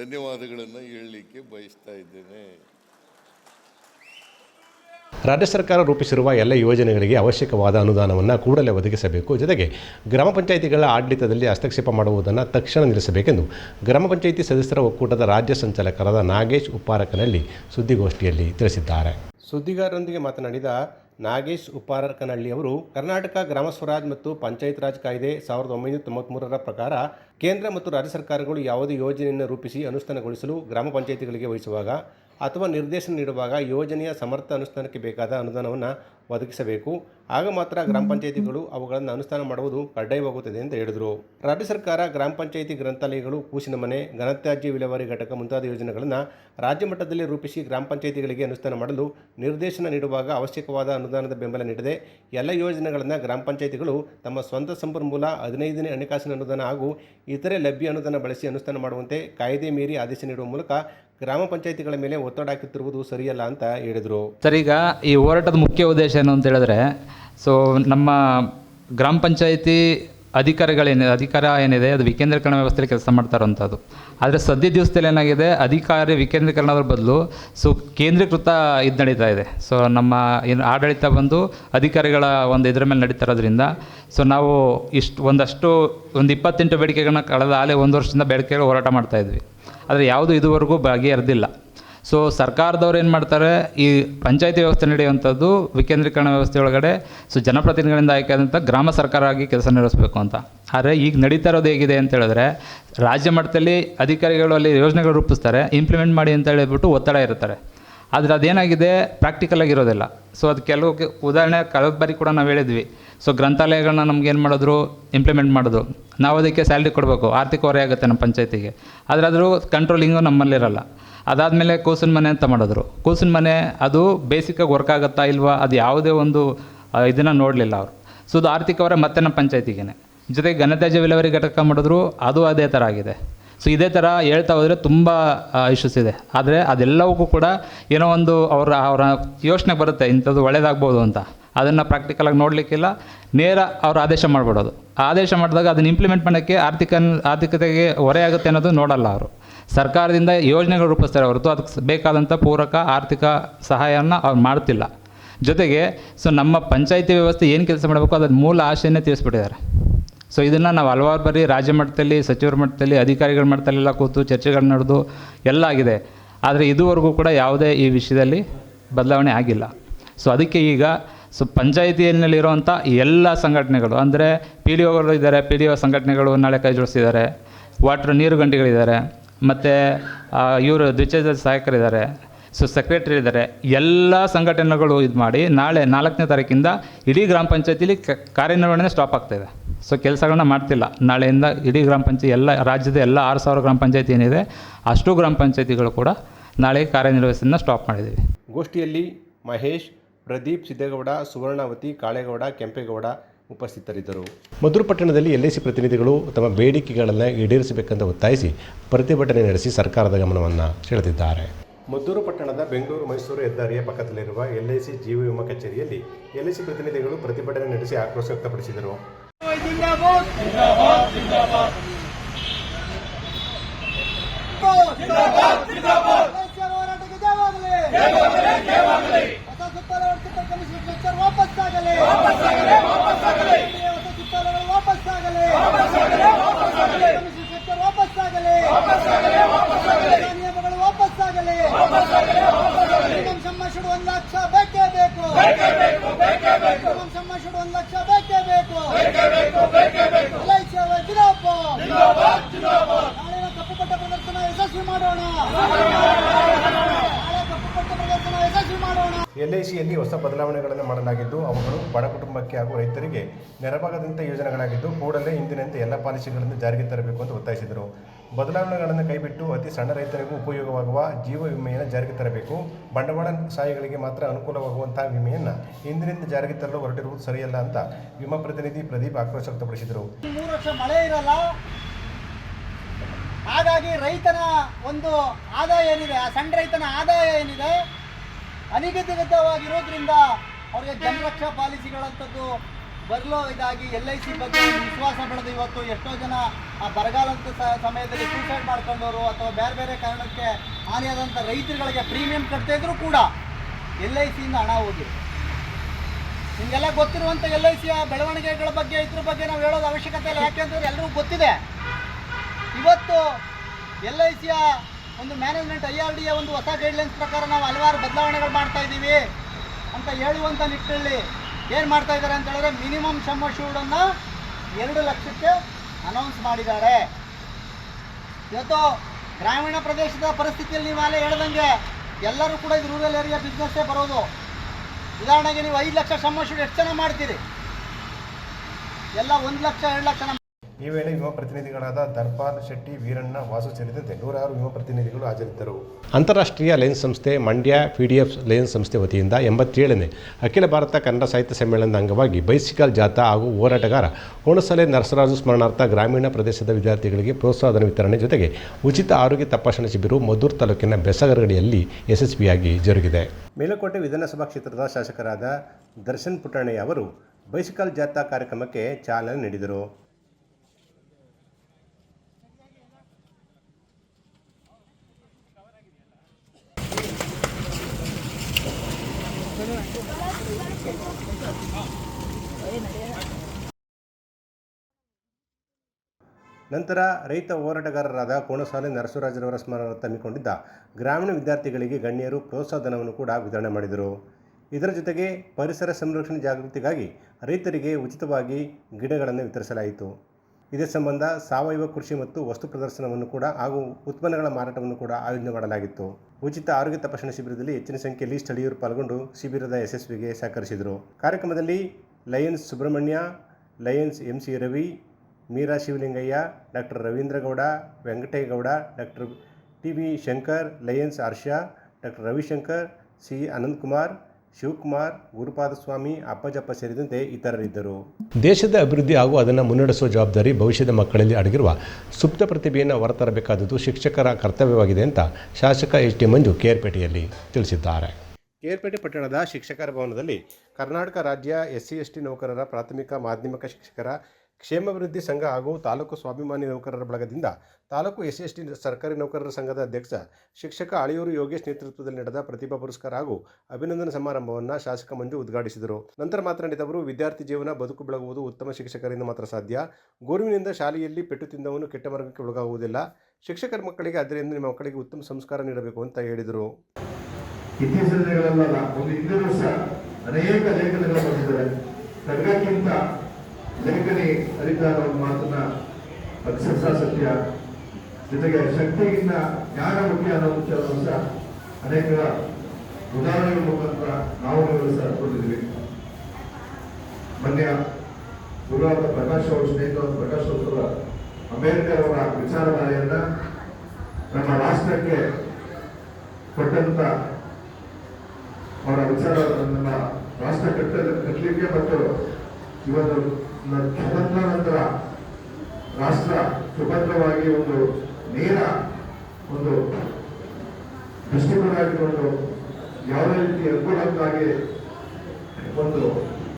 Speaker 3: ಧನ್ಯವಾದಗಳನ್ನು ಹೇಳಲಿಕ್ಕೆ ಬಯಸ್ತಾ ಇದ್ದೇನೆ
Speaker 1: ರಾಜ್ಯ ಸರ್ಕಾರ ರೂಪಿಸಿರುವ ಎಲ್ಲ ಯೋಜನೆಗಳಿಗೆ ಅವಶ್ಯಕವಾದ ಅನುದಾನವನ್ನು ಕೂಡಲೇ ಒದಗಿಸಬೇಕು ಜೊತೆಗೆ ಗ್ರಾಮ ಪಂಚಾಯಿತಿಗಳ ಆಡಳಿತದಲ್ಲಿ ಹಸ್ತಕ್ಷೇಪ ಮಾಡುವುದನ್ನು ತಕ್ಷಣ ನಿಲ್ಲಿಸಬೇಕೆಂದು ಗ್ರಾಮ ಪಂಚಾಯಿತಿ ಸದಸ್ಯರ ಒಕ್ಕೂಟದ ರಾಜ್ಯ ಸಂಚಾಲಕರಾದ ನಾಗೇಶ್ ಉಪ್ಪಾರಕನಲ್ಲಿ ಸುದ್ದಿಗೋಷ್ಠಿಯಲ್ಲಿ ತಿಳಿಸಿದ್ದಾರೆ ಸುದ್ದಿಗಾರರೊಂದಿಗೆ ಮಾತನಾಡಿದ ನಾಗೇಶ್ ಉಪಾರಕನಹಳ್ಳಿ ಅವರು ಕರ್ನಾಟಕ ಗ್ರಾಮ ಸ್ವರಾಜ್ ಮತ್ತು ಪಂಚಾಯತ್ ರಾಜ್ ಕಾಯ್ದೆ ಸಾವಿರದ ಒಂಬೈನೂರ ತೊಂಬತ್ತ್ಮೂರರ ಪ್ರಕಾರ ಕೇಂದ್ರ ಮತ್ತು ರಾಜ್ಯ ಸರ್ಕಾರಗಳು ಯಾವುದೇ ಯೋಜನೆಯನ್ನು ರೂಪಿಸಿ ಅನುಷ್ಠಾನಗೊಳಿಸಲು ಗ್ರಾಮ ಪಂಚಾಯಿತಿಗಳಿಗೆ ವಹಿಸುವಾಗ ಅಥವಾ ನಿರ್ದೇಶನ ನೀಡುವಾಗ ಯೋಜನೆಯ ಸಮರ್ಥ ಅನುಷ್ಠಾನಕ್ಕೆ ಬೇಕಾದ ಅನುದಾನವನ್ನು ಒದಗಿಸಬೇಕು ಆಗ ಮಾತ್ರ ಗ್ರಾಮ ಪಂಚಾಯಿತಿಗಳು ಅವುಗಳನ್ನು ಅನುಷ್ಠಾನ ಮಾಡುವುದು ಕಡ್ಡಾಯವಾಗುತ್ತದೆ ಎಂದು ಹೇಳಿದರು ರಾಜ್ಯ ಸರ್ಕಾರ ಗ್ರಾಮ ಪಂಚಾಯಿತಿ ಗ್ರಂಥಾಲಯಗಳು ಕೂಸಿನ ಮನೆ ಘನತ್ಯಾಜ್ಯ ವಿಲೇವಾರಿ ಘಟಕ ಮುಂತಾದ ಯೋಜನೆಗಳನ್ನು ರಾಜ್ಯ ಮಟ್ಟದಲ್ಲಿ ರೂಪಿಸಿ ಗ್ರಾಮ ಪಂಚಾಯಿತಿಗಳಿಗೆ ಅನುಷ್ಠಾನ ಮಾಡಲು ನಿರ್ದೇಶನ ನೀಡುವಾಗ ಅವಶ್ಯಕವಾದ ಅನುದಾನದ ಬೆಂಬಲ ನೀಡದೆ ಎಲ್ಲ ಯೋಜನೆಗಳನ್ನು ಗ್ರಾಮ ಪಂಚಾಯಿತಿಗಳು ತಮ್ಮ ಸ್ವಂತ ಸಂಪನ್ಮೂಲ ಹದಿನೈದನೇ ಹಣಕಾಸಿನ ಅನುದಾನ ಹಾಗೂ ಇತರೆ ಲಭ್ಯ ಅನುದಾನ ಬಳಸಿ ಅನುಷ್ಠಾನ ಮಾಡುವಂತೆ ಕಾಯ್ದೆ ಮೀರಿ ಆದೇಶ ನೀಡುವ ಮೂಲಕ ಗ್ರಾಮ ಪಂಚಾಯಿತಿಗಳ ಮೇಲೆ ಒತ್ತಡ ಹಾಕುತ್ತಿರುವುದು ಸರಿಯಲ್ಲ ಅಂತ ಹೇಳಿದರು ಸರ್ ಈಗ ಈ
Speaker 4: ಹೋರಾಟದ ಮುಖ್ಯ ಉದ್ದೇಶ ಏನು ಅಂತ ಹೇಳಿದ್ರೆ ಸೊ ನಮ್ಮ ಗ್ರಾಮ ಪಂಚಾಯಿತಿ ಅಧಿಕಾರಿಗಳೇನು ಅಧಿಕಾರ ಏನಿದೆ ಅದು ವಿಕೇಂದ್ರೀಕರಣ ವ್ಯವಸ್ಥೆಯಲ್ಲಿ ಕೆಲಸ ಮಾಡ್ತಾರಂಥದ್ದು ಆದರೆ ಸದ್ಯ ದಿವಸದಲ್ಲಿ ಏನಾಗಿದೆ ಅಧಿಕಾರಿ ವಿಕೇಂದ್ರೀಕರಣದ ಬದಲು ಸೊ ಕೇಂದ್ರೀಕೃತ ಇದು ನಡೀತಾ ಇದೆ ಸೊ ನಮ್ಮ ಏನು ಆಡಳಿತ ಬಂದು ಅಧಿಕಾರಿಗಳ ಒಂದು ಇದರ ಮೇಲೆ ನಡೀತಾ ಇರೋದ್ರಿಂದ ಸೊ ನಾವು ಇಷ್ಟು ಒಂದಷ್ಟು ಒಂದು ಇಪ್ಪತ್ತೆಂಟು ಬೇಡಿಕೆಗಳನ್ನ ಕಳೆದ ಆಲೆ ಒಂದು ವರ್ಷದಿಂದ ಬೇಡಿಕೆಗಳು ಹೋರಾಟ ಮಾಡ್ತಾಯಿದ್ವಿ ಆದರೆ ಯಾವುದು ಇದುವರೆಗೂ ಬಗೆಹರಿದಿಲ್ಲ ಸೊ ಸರ್ಕಾರದವ್ರು ಏನು ಮಾಡ್ತಾರೆ ಈ ಪಂಚಾಯತಿ ವ್ಯವಸ್ಥೆ ನಡೆಯುವಂಥದ್ದು ವಿಕೇಂದ್ರೀಕರಣ ವ್ಯವಸ್ಥೆ ಒಳಗಡೆ ಸೊ ಜನಪ್ರತಿನಿಧಿಗಳಿಂದ ಆಯ್ಕೆಯಾದಂಥ ಗ್ರಾಮ ಸರ್ಕಾರ ಆಗಿ ಕೆಲಸ ನಿರ್ವಹಿಸಬೇಕು ಅಂತ ಆದರೆ ಈಗ ನಡೀತಾ ಇರೋದು ಹೇಗಿದೆ ಅಂತ ಹೇಳಿದ್ರೆ ರಾಜ್ಯ ಮಟ್ಟದಲ್ಲಿ ಅಧಿಕಾರಿಗಳು ಅಲ್ಲಿ ಯೋಜನೆಗಳು ರೂಪಿಸ್ತಾರೆ ಇಂಪ್ಲಿಮೆಂಟ್ ಮಾಡಿ ಅಂತ ಹೇಳಿಬಿಟ್ಟು ಒತ್ತಡ ಇರ್ತಾರೆ ಆದರೆ ಅದೇನಾಗಿದೆ ಪ್ರಾಕ್ಟಿಕಲ್ ಆಗಿರೋದಿಲ್ಲ ಸೊ ಅದು ಕೆಲವು ಉದಾಹರಣೆ ಕಳೆದ ಬಾರಿ ಕೂಡ ನಾವು ಹೇಳಿದ್ವಿ ಸೊ ಗ್ರಂಥಾಲಯಗಳನ್ನ ನಮ್ಗೆ ಏನು ಮಾಡಿದ್ರು ಇಂಪ್ಲಿಮೆಂಟ್ ಮಾಡೋದು ನಾವು ಅದಕ್ಕೆ ಸ್ಯಾಲ್ರಿ ಕೊಡಬೇಕು ಆರ್ಥಿಕ ಹೊರೆ ಆಗುತ್ತೆ ನಮ್ಮ ಪಂಚಾಯತಿಗೆ ಆದರೆ ಅದರ ಕಂಟ್ರೋಲಿಂಗು ನಮ್ಮಲ್ಲಿರಲ್ಲ ಅದಾದಮೇಲೆ ಕೂಸಿನ ಮನೆ ಅಂತ ಮಾಡಿದ್ರು ಕೂಸಿನ ಮನೆ ಅದು ಬೇಸಿಕ್ಕಾಗಿ ವರ್ಕ್ ಆಗುತ್ತಾ ಇಲ್ವಾ ಅದು ಯಾವುದೇ ಒಂದು ಇದನ್ನು ನೋಡಲಿಲ್ಲ ಅವರು ಸೊ ಅದು ಅವರ ಮತ್ತೆ ನಮ್ಮ ಪಂಚಾಯತಿಗೇನೆ ಜೊತೆಗೆ ಘನತ್ಯಾಜ್ಯ ವಿಲೇವರಿ ಘಟಕ ಮಾಡಿದ್ರು ಅದು ಅದೇ ಥರ ಆಗಿದೆ ಸೊ ಇದೇ ಥರ ಹೇಳ್ತಾ ಹೋದರೆ ತುಂಬ ಇಶ್ಯೂಸ್ ಇದೆ ಆದರೆ ಅದೆಲ್ಲವಕ್ಕೂ ಕೂಡ ಏನೋ ಒಂದು ಅವರ ಅವರ ಯೋಚನೆ ಬರುತ್ತೆ ಇಂಥದ್ದು ಒಳ್ಳೇದಾಗ್ಬೋದು ಅಂತ ಅದನ್ನು ಪ್ರಾಕ್ಟಿಕಲಾಗಿ ನೋಡಲಿಕ್ಕಿಲ್ಲ ನೇರ ಅವರು ಆದೇಶ ಮಾಡಿಬಿಡೋದು ಆದೇಶ ಮಾಡಿದಾಗ ಅದನ್ನು ಇಂಪ್ಲಿಮೆಂಟ್ ಮಾಡೋಕ್ಕೆ ಆರ್ಥಿಕ ಆರ್ಥಿಕತೆಗೆ ಹೊರೆಯಾಗುತ್ತೆ ಆಗುತ್ತೆ ಅನ್ನೋದು ನೋಡಲ್ಲ ಅವರು ಸರ್ಕಾರದಿಂದ ಯೋಜನೆಗಳು ರೂಪಿಸ್ತಾರೆ ಹೊರತು ಅದಕ್ಕೆ ಬೇಕಾದಂಥ ಪೂರಕ ಆರ್ಥಿಕ ಸಹಾಯವನ್ನು ಅವ್ರು ಮಾಡ್ತಿಲ್ಲ ಜೊತೆಗೆ ಸೊ ನಮ್ಮ ಪಂಚಾಯಿತಿ ವ್ಯವಸ್ಥೆ ಏನು ಕೆಲಸ ಮಾಡಬೇಕು ಅದರ ಮೂಲ ಆಶೆಯನ್ನೇ ತಿಳಿಸ್ಬಿಟ್ಟಿದ್ದಾರೆ ಸೊ ಇದನ್ನು ನಾವು ಹಲವಾರು ಬಾರಿ ರಾಜ್ಯ ಮಟ್ಟದಲ್ಲಿ ಸಚಿವರ ಮಟ್ಟದಲ್ಲಿ ಅಧಿಕಾರಿಗಳ ಮಟ್ಟದಲ್ಲೆಲ್ಲ ಕೂತು ಚರ್ಚೆಗಳು ನಡೆದು ಎಲ್ಲ ಆಗಿದೆ ಆದರೆ ಇದುವರೆಗೂ ಕೂಡ ಯಾವುದೇ ಈ ವಿಷಯದಲ್ಲಿ ಬದಲಾವಣೆ ಆಗಿಲ್ಲ ಸೊ ಅದಕ್ಕೆ ಈಗ ಸೊ ಪಂಚಾಯಿತಿಯಲ್ಲಿರುವಂಥ ಎಲ್ಲ ಸಂಘಟನೆಗಳು ಅಂದರೆ ಪಿ ಡಿ ಒಗಳು ಇದ್ದಾರೆ ಪಿ ಡಿ ಒ ಸಂಘಟನೆಗಳು ನಾಳೆ ಕೈ ಜೋಡಿಸಿದ್ದಾರೆ ವಾಟ್ರ್ ನೀರು ಗಂಟೆಗಳಿದ್ದಾರೆ ಮತ್ತು ಇವರು ದ್ವಿಚಜ ಸಹಾಯಕರಿದ್ದಾರೆ ಸೊ ಸೆಕ್ರೆಟ್ರಿ ಇದ್ದಾರೆ ಎಲ್ಲ ಸಂಘಟನೆಗಳು ಇದು ಮಾಡಿ ನಾಳೆ ನಾಲ್ಕನೇ ತಾರೀಕಿಂದ ಇಡೀ ಗ್ರಾಮ ಪಂಚಾಯತಿಲಿ ಕಾರ್ಯನಿರ್ವಹಣೆ ಸ್ಟಾಪ್ ಆಗ್ತಾಯಿದೆ ಸೊ ಕೆಲಸಗಳನ್ನ ಮಾಡ್ತಿಲ್ಲ ನಾಳೆಯಿಂದ ಇಡೀ ಗ್ರಾಮ ಪಂಚಾಯತಿ ಎಲ್ಲ ರಾಜ್ಯದ ಎಲ್ಲ ಆರು ಸಾವಿರ ಗ್ರಾಮ ಪಂಚಾಯತಿ ಏನಿದೆ ಅಷ್ಟು ಗ್ರಾಮ ಪಂಚಾಯತಿಗಳು ಕೂಡ ನಾಳೆ ಕಾರ್ಯನಿರ್ವಹಿಸೋದನ್ನ ಸ್ಟಾಪ್ ಮಾಡಿದ್ದೀವಿ ಗೋಷ್ಠಿಯಲ್ಲಿ ಮಹೇಶ್ ಪ್ರದೀಪ್ ಸಿದ್ದೇಗೌಡ ಸುವರ್ಣಾವತಿ ಕಾಳೇಗೌಡ ಕೆಂಪೇಗೌಡ ಉಪಸ್ಥಿತರಿದ್ದರು ಮಧುರ ಪಟ್ಟಣದಲ್ಲಿ ಎಲ್ಎಸಿ ಪ್ರತಿನಿಧಿಗಳು ತಮ್ಮ ಬೇಡಿಕೆಗಳನ್ನು ಈಡೇರಿಸಬೇಕೆಂದು ಒತ್ತಾಯಿಸಿ ಪ್ರತಿಭಟನೆ ನಡೆಸಿ ಸರ್ಕಾರದ ಗಮನವನ್ನು ಸೆಳೆದಿದ್ದಾರೆ ಮದ್ದೂರು ಪಟ್ಟಣದ ಬೆಂಗಳೂರು ಮೈಸೂರು ಹೆದ್ದಾರಿಯ ಪಕ್ಕದಲ್ಲಿರುವ ಎಲ್ಐಸಿ ಜೀವ ವಿಮಾ ಕಚೇರಿಯಲ್ಲಿ ಎಲ್ಐಸಿ ಪ್ರತಿನಿಧಿಗಳು ಪ್ರತಿಭಟನೆ ನಡೆಸಿ ಆಕ್ರೋಶ ವ್ಯಕ್ತಪಡಿಸಿದರು ವಾಪಸ್ Vamos!
Speaker 1: ನೆರವಾಗದಂಥ ಯೋಜನೆಗಳಾಗಿದ್ದು ಕೂಡಲೇ ಇಂದಿನಂತೆ ಎಲ್ಲ ಪಾಲಿಸಿಗಳನ್ನು ಜಾರಿಗೆ ತರಬೇಕು ಅಂತ ಒತ್ತಾಯಿಸಿದರು ಬದಲಾವಣೆಗಳನ್ನು ಕೈಬಿಟ್ಟು ಅತಿ ಸಣ್ಣ ರೈತರಿಗೂ ಉಪಯೋಗವಾಗುವ ಜೀವ ವಿಮೆಯನ್ನು ಜಾರಿಗೆ ತರಬೇಕು ಬಂಡವಾಳ ಸಹಾಯಗಳಿಗೆ ಮಾತ್ರ ಅನುಕೂಲವಾಗುವಂತಹ ವಿಮೆಯನ್ನು ಇಂದಿನಿಂದ ಜಾರಿಗೆ ತರಲು ಹೊರಟಿರುವುದು ಸರಿಯಲ್ಲ ಅಂತ ವಿಮಾ ಪ್ರತಿನಿಧಿ ಪ್ರದೀಪ್ ಆಕ್ರೋಶ ವ್ಯಕ್ತಪಡಿಸಿದರು ಮೂರು ಲಕ್ಷ ಮಳೆ ಇರಲ್ಲ
Speaker 5: ಹಾಗಾಗಿ ರೈತನ ಒಂದು ಆದಾಯ ಏನಿದೆ ಆ ಸಣ್ಣ ರೈತನ ಆದಾಯ ಏನಿದೆ ಅನಿಗತಿಗತವಾಗಿರೋದ್ರಿಂದ ಅವರಿಗೆ ಜನರಕ್ಷಾ ಪಾಲಿಸಿಗಳಂಥದ್ದು ಬರಲೋ ಇದಾಗಿ ಎಲ್ ಐ ಸಿ ಬಗ್ಗೆ ವಿಶ್ವಾಸ ಬೆಳೆದು ಇವತ್ತು ಎಷ್ಟೋ ಜನ ಆ ಬರಗಾಲದ ಸಮಯದಲ್ಲಿ ಸೂಸೈಡ್ ಮಾಡ್ಕೊಂಡವರು ಅಥವಾ ಬೇರೆ ಬೇರೆ ಕಾರಣಕ್ಕೆ ಹಾನಿಯಾದಂಥ ರೈತರುಗಳಿಗೆ ಪ್ರೀಮಿಯಂ ಕಟ್ತಾ ಇದ್ರು ಕೂಡ ಎಲ್ ಐ ಸಿಯಿಂದ ಹಣ ಹೋಗಿದೆ ನಿಮಗೆಲ್ಲ ಗೊತ್ತಿರುವಂಥ ಎಲ್ ಐ ಸಿಯ ಬೆಳವಣಿಗೆಗಳ ಬಗ್ಗೆ ಇದ್ರ ಬಗ್ಗೆ ನಾವು ಹೇಳೋದು ಅವಶ್ಯಕತೆ ಇಲ್ಲ ಯಾಕೆಂದ್ರೆ ಎಲ್ಲರಿಗೂ ಗೊತ್ತಿದೆ ಇವತ್ತು ಎಲ್ ಐ ಸಿಯ ಒಂದು ಮ್ಯಾನೇಜ್ಮೆಂಟ್ ಐ ಆರ್ ಡಿಯ ಒಂದು ಹೊಸ ಗೈಡ್ಲೈನ್ಸ್ ಪ್ರಕಾರ ನಾವು ಹಲವಾರು ಬದಲಾವಣೆಗಳು ಮಾಡ್ತಾ ಇದ್ದೀವಿ ಅಂತ ಹೇಳುವಂಥ ನಿಟ್ಟಿನಲ್ಲಿ ಏನು ಮಾಡ್ತಾ ಇದ್ದಾರೆ ಅಂತ ಹೇಳಿದ್ರೆ ಮಿನಿಮಮ್ ಶೂಡನ್ನು ಎರಡು ಲಕ್ಷಕ್ಕೆ ಅನೌನ್ಸ್ ಮಾಡಿದ್ದಾರೆ ಇವತ್ತು ಗ್ರಾಮೀಣ ಪ್ರದೇಶದ ಪರಿಸ್ಥಿತಿಯಲ್ಲಿ ನೀವು ಅಲ್ಲೇ ಹೇಳ್ದಂಗೆ ಎಲ್ಲರೂ ಕೂಡ ಇದು ರೂರಲ್ ಏರಿಯಾ ಬಿಸ್ನೆಸ್ಸೇ ಬರೋದು ಉದಾಹರಣೆಗೆ ನೀವು ಐದು ಲಕ್ಷ ಸಮ್ಮ ಶೂಡ್ ಎಷ್ಟು ಜನ ಮಾಡ್ತೀರಿ ಎಲ್ಲ ಒಂದು ಲಕ್ಷ ಎರಡು ಲಕ್ಷ ಈ ವೇಳೆ ಯುವ ಪ್ರತಿನಿಧಿಗಳಾದ ದರ್ಬಾರ್ ಶೆಟ್ಟಿ ವೀರಣ್ಣ ವಾಸು ಸೇರಿದಂತೆ ನೂರಾರು ಯುವ ಪ್ರತಿನಿಧಿಗಳು ಹಾಜರಿದ್ದರು ಅಂತಾರಾಷ್ಟ್ರೀಯ ಲಯನ್ಸ್ ಸಂಸ್ಥೆ Mandya P D F lions ಸಂಸ್ಥೆ ವತಿಯಿಂದ ಎಂಬತ್ತೇಳನೇ ಅಖಿಲ ಭಾರತ ಕನ್ನಡ ಸಾಹಿತ್ಯ ಸಮ್ಮೇಳನದ ಅಂಗವಾಗಿ ಬೈಸಿಕಲ್ ಜಾಥಾ ಹಾಗೂ ಹೋರಾಟಗಾರ ಹುಣಸಲೆ ನರಸರಾಜು ಸ್ಮರಣಾರ್ಥ ಗ್ರಾಮೀಣ ಪ್ರದೇಶದ ವಿದ್ಯಾರ್ಥಿಗಳಿಗೆ ಪ್ರೋತ್ಸಾಹಧನ ವಿತರಣೆ ಜೊತೆಗೆ ಉಚಿತ ಆರೋಗ್ಯ ತಪಾಸಣಾ ಶಿಬಿರ ಮದ್ದೂರು ತಾಲೂಕಿನ ಬೆಸಗರಗಡಿಯಲ್ಲಿ ಯಶಸ್ವಿಯಾಗಿ ಜರುಗಿದೆ ಮೇಲುಕೋಟೆ ವಿಧಾನಸಭಾ ಕ್ಷೇತ್ರದ ಶಾಸಕರಾದ ದರ್ಶನ್ ಪುಟಾಣಿ ಅವರು ಬೈಸಿಕಲ್ ಜಾಥಾ ಕಾರ್ಯಕ್ರಮಕ್ಕೆ ಚಾಲನೆ ನೀಡಿದರು
Speaker 1: ನಂತರ ರೈತ ಹೋರಾಟಗಾರರಾದ ಕೋಣಸಾಲೆ ನರಸರಾಜರವರ ಸ್ಮರಣಾರ್ಥ ತಮ್ಮಿಕೊಂಡಿದ್ದ ಗ್ರಾಮೀಣ ವಿದ್ಯಾರ್ಥಿಗಳಿಗೆ ಗಣ್ಯರು ಪ್ರೋತ್ಸಾಹಧನವನ್ನು ಕೂಡ ವಿತರಣೆ ಮಾಡಿದರು ಇದರ ಜೊತೆಗೆ ಪರಿಸರ ಸಂರಕ್ಷಣೆ ಜಾಗೃತಿಗಾಗಿ ರೈತರಿಗೆ ಉಚಿತವಾಗಿ ಗಿಡಗಳನ್ನು ವಿತರಿಸಲಾಯಿತು ಇದೇ ಸಂಬಂಧ ಸಾವಯವ ಕೃಷಿ ಮತ್ತು ವಸ್ತು ಪ್ರದರ್ಶನವನ್ನು ಕೂಡ ಹಾಗೂ ಉತ್ಪನ್ನಗಳ ಮಾರಾಟವನ್ನು ಕೂಡ ಆಯೋಜನೆ ಮಾಡಲಾಗಿತ್ತು ಉಚಿತ ಆರೋಗ್ಯ ತಪಾಸಣಾ ಶಿಬಿರದಲ್ಲಿ ಹೆಚ್ಚಿನ ಸಂಖ್ಯೆಯಲ್ಲಿ ಸ್ಥಳೀಯರು ಪಾಲ್ಗೊಂಡು ಶಿಬಿರದ ಯಶಸ್ವಿಗೆ ಸಹಕರಿಸಿದರು ಕಾರ್ಯಕ್ರಮದಲ್ಲಿ lions Subramanya lions M C Ravi Meera Shivalingaiah doctor Ravindragowda Venkategowda doctor T V Shankar lions Arsha doctor Ravishankar C Ananthakumar Shivakumar Gurupadaswamy Appajappa ಸೇರಿದಂತೆ ಇತರರಿದ್ದರು ದೇಶದ ಅಭಿವೃದ್ಧಿ ಹಾಗೂ ಅದನ್ನು ಮುನ್ನಡೆಸುವ ಜವಾಬ್ದಾರಿ ಭವಿಷ್ಯದ ಮಕ್ಕಳಲ್ಲಿ ಅಡಗಿರುವ ಸುಪ್ತ ಪ್ರತಿಭೆಯನ್ನು ಹೊರತರಬೇಕಾದದ್ದು ಶಿಕ್ಷಕರ ಕರ್ತವ್ಯವಾಗಿದೆ ಅಂತ ಶಾಸಕ ಎಚ್ ಡಿ ಮಂಜು ಕೇರ್ಪೇಟೆಯಲ್ಲಿ ತಿಳಿಸಿದ್ದಾರೆ ಕೇರ್ಪೇಟೆ ಪಟ್ಟಣದ ಶಿಕ್ಷಕರ ಭವನದಲ್ಲಿ ಕರ್ನಾಟಕ ರಾಜ್ಯ ಎಸ್ ಸಿ ಎಸ್ ಟಿ ನೌಕರರ ಪ್ರಾಥಮಿಕ ಮಾಧ್ಯಮಿಕ ಶಿಕ್ಷಕರ ಕ್ಷೇಮಾಭಿವೃದ್ಧಿ ಸಂಘ ಹಾಗೂ ತಾಲೂಕು ಸ್ವಾಭಿಮಾನಿ ನೌಕರರ ಬಳಗದಿಂದ ತಾಲೂಕು ಎಸ್ ಎಸ್ ಟಿ ಸರ್ಕಾರಿ ನೌಕರರ ಸಂಘದ ಅಧ್ಯಕ್ಷ ಶಿಕ್ಷಕ ಅಳಿಯೂರು ಯೋಗೇಶ್ ನೇತೃತ್ವದಲ್ಲಿ ನಡೆದ ಪ್ರತಿಭಾ ಪುರಸ್ಕಾರ ಹಾಗೂ ಅಭಿನಂದನಾ ಸಮಾರಂಭವನ್ನು ಶಾಸಕ ಮಂಜು ಉದ್ಘಾಟಿಸಿದರು ನಂತರ ಮಾತನಾಡಿದ ಅವರು ವಿದ್ಯಾರ್ಥಿ ಜೀವನ ಬದುಕು ಬೆಳಗುವುದು ಉತ್ತಮ ಶಿಕ್ಷಕರಿಂದ ಮಾತ್ರ ಸಾಧ್ಯ ಗುರುವಿನಿಂದ ಶಾಲೆಯಲ್ಲಿ ಪೆಟ್ಟು ತಿಂದವನು ಕೆಟ್ಟ ಮಾರ್ಗಕ್ಕೆ ಒಳಗಾಗುವುದಿಲ್ಲ ಶಿಕ್ಷಕರ ಮಕ್ಕಳಿಗೆ ಅದರಿಂದ ನಿಮ್ಮ ಮಕ್ಕಳಿಗೆ ಉತ್ತಮ ಸಂಸ್ಕಾರ ನೀಡಬೇಕು ಅಂತ ಹೇಳಿದರು ಅನೇಕ ಲೇಖನಗಳು ಬಂದಿದ್ದಾರೆ ಜನಕನಿ ಅರಿತಾರ ಮಾತನ್ನ ಅಕ್ಷರಸ ಸತ್ಯ ಜೊತೆಗೆ ಶಕ್ತಿಗಿಂತ ಜ್ಞಾನ ಮುಖ್ಯ ಅನ್ನೋ ವಿಚಾರ ಅನೇಕ ಉದಾಹರಣೆಗಳ ಮುಖಾಂತರ ನಾವು ಕೊಟ್ಟಿದ್ದೀವಿ ಮೊನ್ನೆ ಗುರುವಾರ ಪ್ರಕಾಶ್ ಅವರು ಸ್ನೇಹಿತ ಪ್ರಕಾಶ್ ಅವರ ಅಂಬೇಡ್ಕರ್ ಅವರ ವಿಚಾರಧಾರೆಯನ್ನ ನಮ್ಮ ರಾಷ್ಟ್ರಕ್ಕೆ ಕೊಟ್ಟಂತ ಅವರ ವಿಚಾರ ನಮ್ಮ ರಾಷ್ಟ್ರ ಕಟ್ಟಲಿಕ್ಕೆ ಮತ್ತು ಇವತ್ತು ಸ್ವತಂತ್ರ ರಾಷ್ಟ್ರ ಸುಭದ್ರವಾಗಿ ಒಂದು ನೇರ ಒಂದು ದೃಷ್ಟಿಕೋನ ಯಾವುದೇ ರೀತಿ ಅನುಕೂಲಕ್ಕಾಗಿ ಒಂದು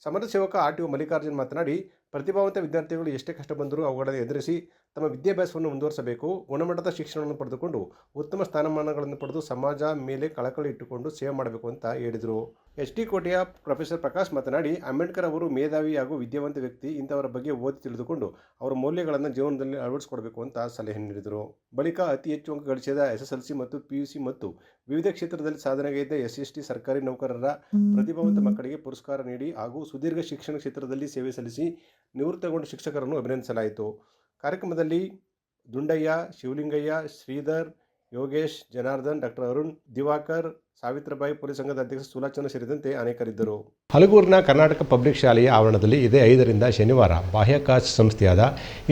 Speaker 1: ಸಮಾಜ ಸೇವಕ ಆರ್ ಟಿ ಒ ಮಲ್ಲಿಕಾರ್ಜುನ್ ಮಾತನಾಡಿ ಪ್ರತಿಭಾವಂತ ವಿದ್ಯಾರ್ಥಿಗಳು ಎಷ್ಟೇ ಕಷ್ಟ ಬಂದರೂ ಅವುಗಳನ್ನು ಎದುರಿಸಿ ತಮ್ಮ ವಿದ್ಯಾಭ್ಯಾಸವನ್ನು ಮುಂದುವರಿಸಬೇಕು ಗುಣಮಟ್ಟದ ಶಿಕ್ಷಣವನ್ನು ಪಡೆದುಕೊಂಡು ಉತ್ತಮ ಸ್ಥಾನಮಾನಗಳನ್ನು ಪಡೆದು ಸಮಾಜ ಮೇಲೆ ಕಳಕಳಿ ಇಟ್ಟುಕೊಂಡು ಸೇವೆ ಮಾಡಬೇಕು ಅಂತ ಹೇಳಿದರು ಎಚ್ ಡಿ ಕೋಟೆಯ ಪ್ರೊಫೆಸರ್ ಪ್ರಕಾಶ್ ಮಾತನಾಡಿ ಅಂಬೇಡ್ಕರ್ ಅವರು ಮೇಧಾವಿ ಹಾಗೂ ವಿದ್ಯಾವಂತ ವ್ಯಕ್ತಿ ಇಂಥವರ ಬಗ್ಗೆ ಓದಿ ತಿಳಿದುಕೊಂಡು ಅವರ ಮೌಲ್ಯಗಳನ್ನು ಜೀವನದಲ್ಲಿ ಅಳವಡಿಸಿಕೊಡಬೇಕು ಅಂತ ಸಲಹೆ ನೀಡಿದರು ಬಳಿಕ ಅತಿ ಹೆಚ್ಚು ಅಂಕ ಗಳಿಸಿದ ಎಸ್ ಎಸ್ ಎಲ್ ಸಿ ಮತ್ತು ಪಿಯುಸಿ ಮತ್ತು ವಿವಿಧ ಕ್ಷೇತ್ರದಲ್ಲಿ ಸಾಧನೆಗೈದ ಎಸ್ ಎಸ್ ಟಿ ಸರ್ಕಾರಿ ನೌಕರರ ಪ್ರತಿಭಾವಂತ ಮಕ್ಕಳಿಗೆ ಪುರಸ್ಕಾರ ನೀಡಿ ಹಾಗೂ ಸುದೀರ್ಘ ಶಿಕ್ಷಣ ಕ್ಷೇತ್ರದಲ್ಲಿ ಸೇವೆ ಸಲ್ಲಿಸಿ ನಿವೃತ್ತಗೊಂಡ ಶಿಕ್ಷಕರನ್ನು ಅಭಿನಂದಿಸಲಾಯಿತು ಕಾರ್ಯಕ್ರಮದಲ್ಲಿ ದುಂಡಯ್ಯ ಶಿವಲಿಂಗಯ್ಯ ಶ್ರೀಧರ್ ಯೋಗೇಶ್ ಜನಾರ್ದನ್ ಡಾಕ್ಟರ್ ಅರುಣ್ ದಿವಾಕರ್ ಸಾವಿತ್ರಿಬಾಯಿ ಪೊಲೀಸ್ ಸಂಘದ ಅಧ್ಯಕ್ಷ ಸುಲಾಚನ ಸೇರಿದಂತೆ ಅನೇಕರಿದ್ದರು ಹಲಗೂರಿನ ಕರ್ನಾಟಕ ಪಬ್ಲಿಕ್ ಶಾಲೆಯ ಆವರಣದಲ್ಲಿ ಇದೇ ಐದರಿಂದ ಶನಿವಾರ ಬಾಹ್ಯಾಕಾಶ ಸಂಸ್ಥೆಯಾದ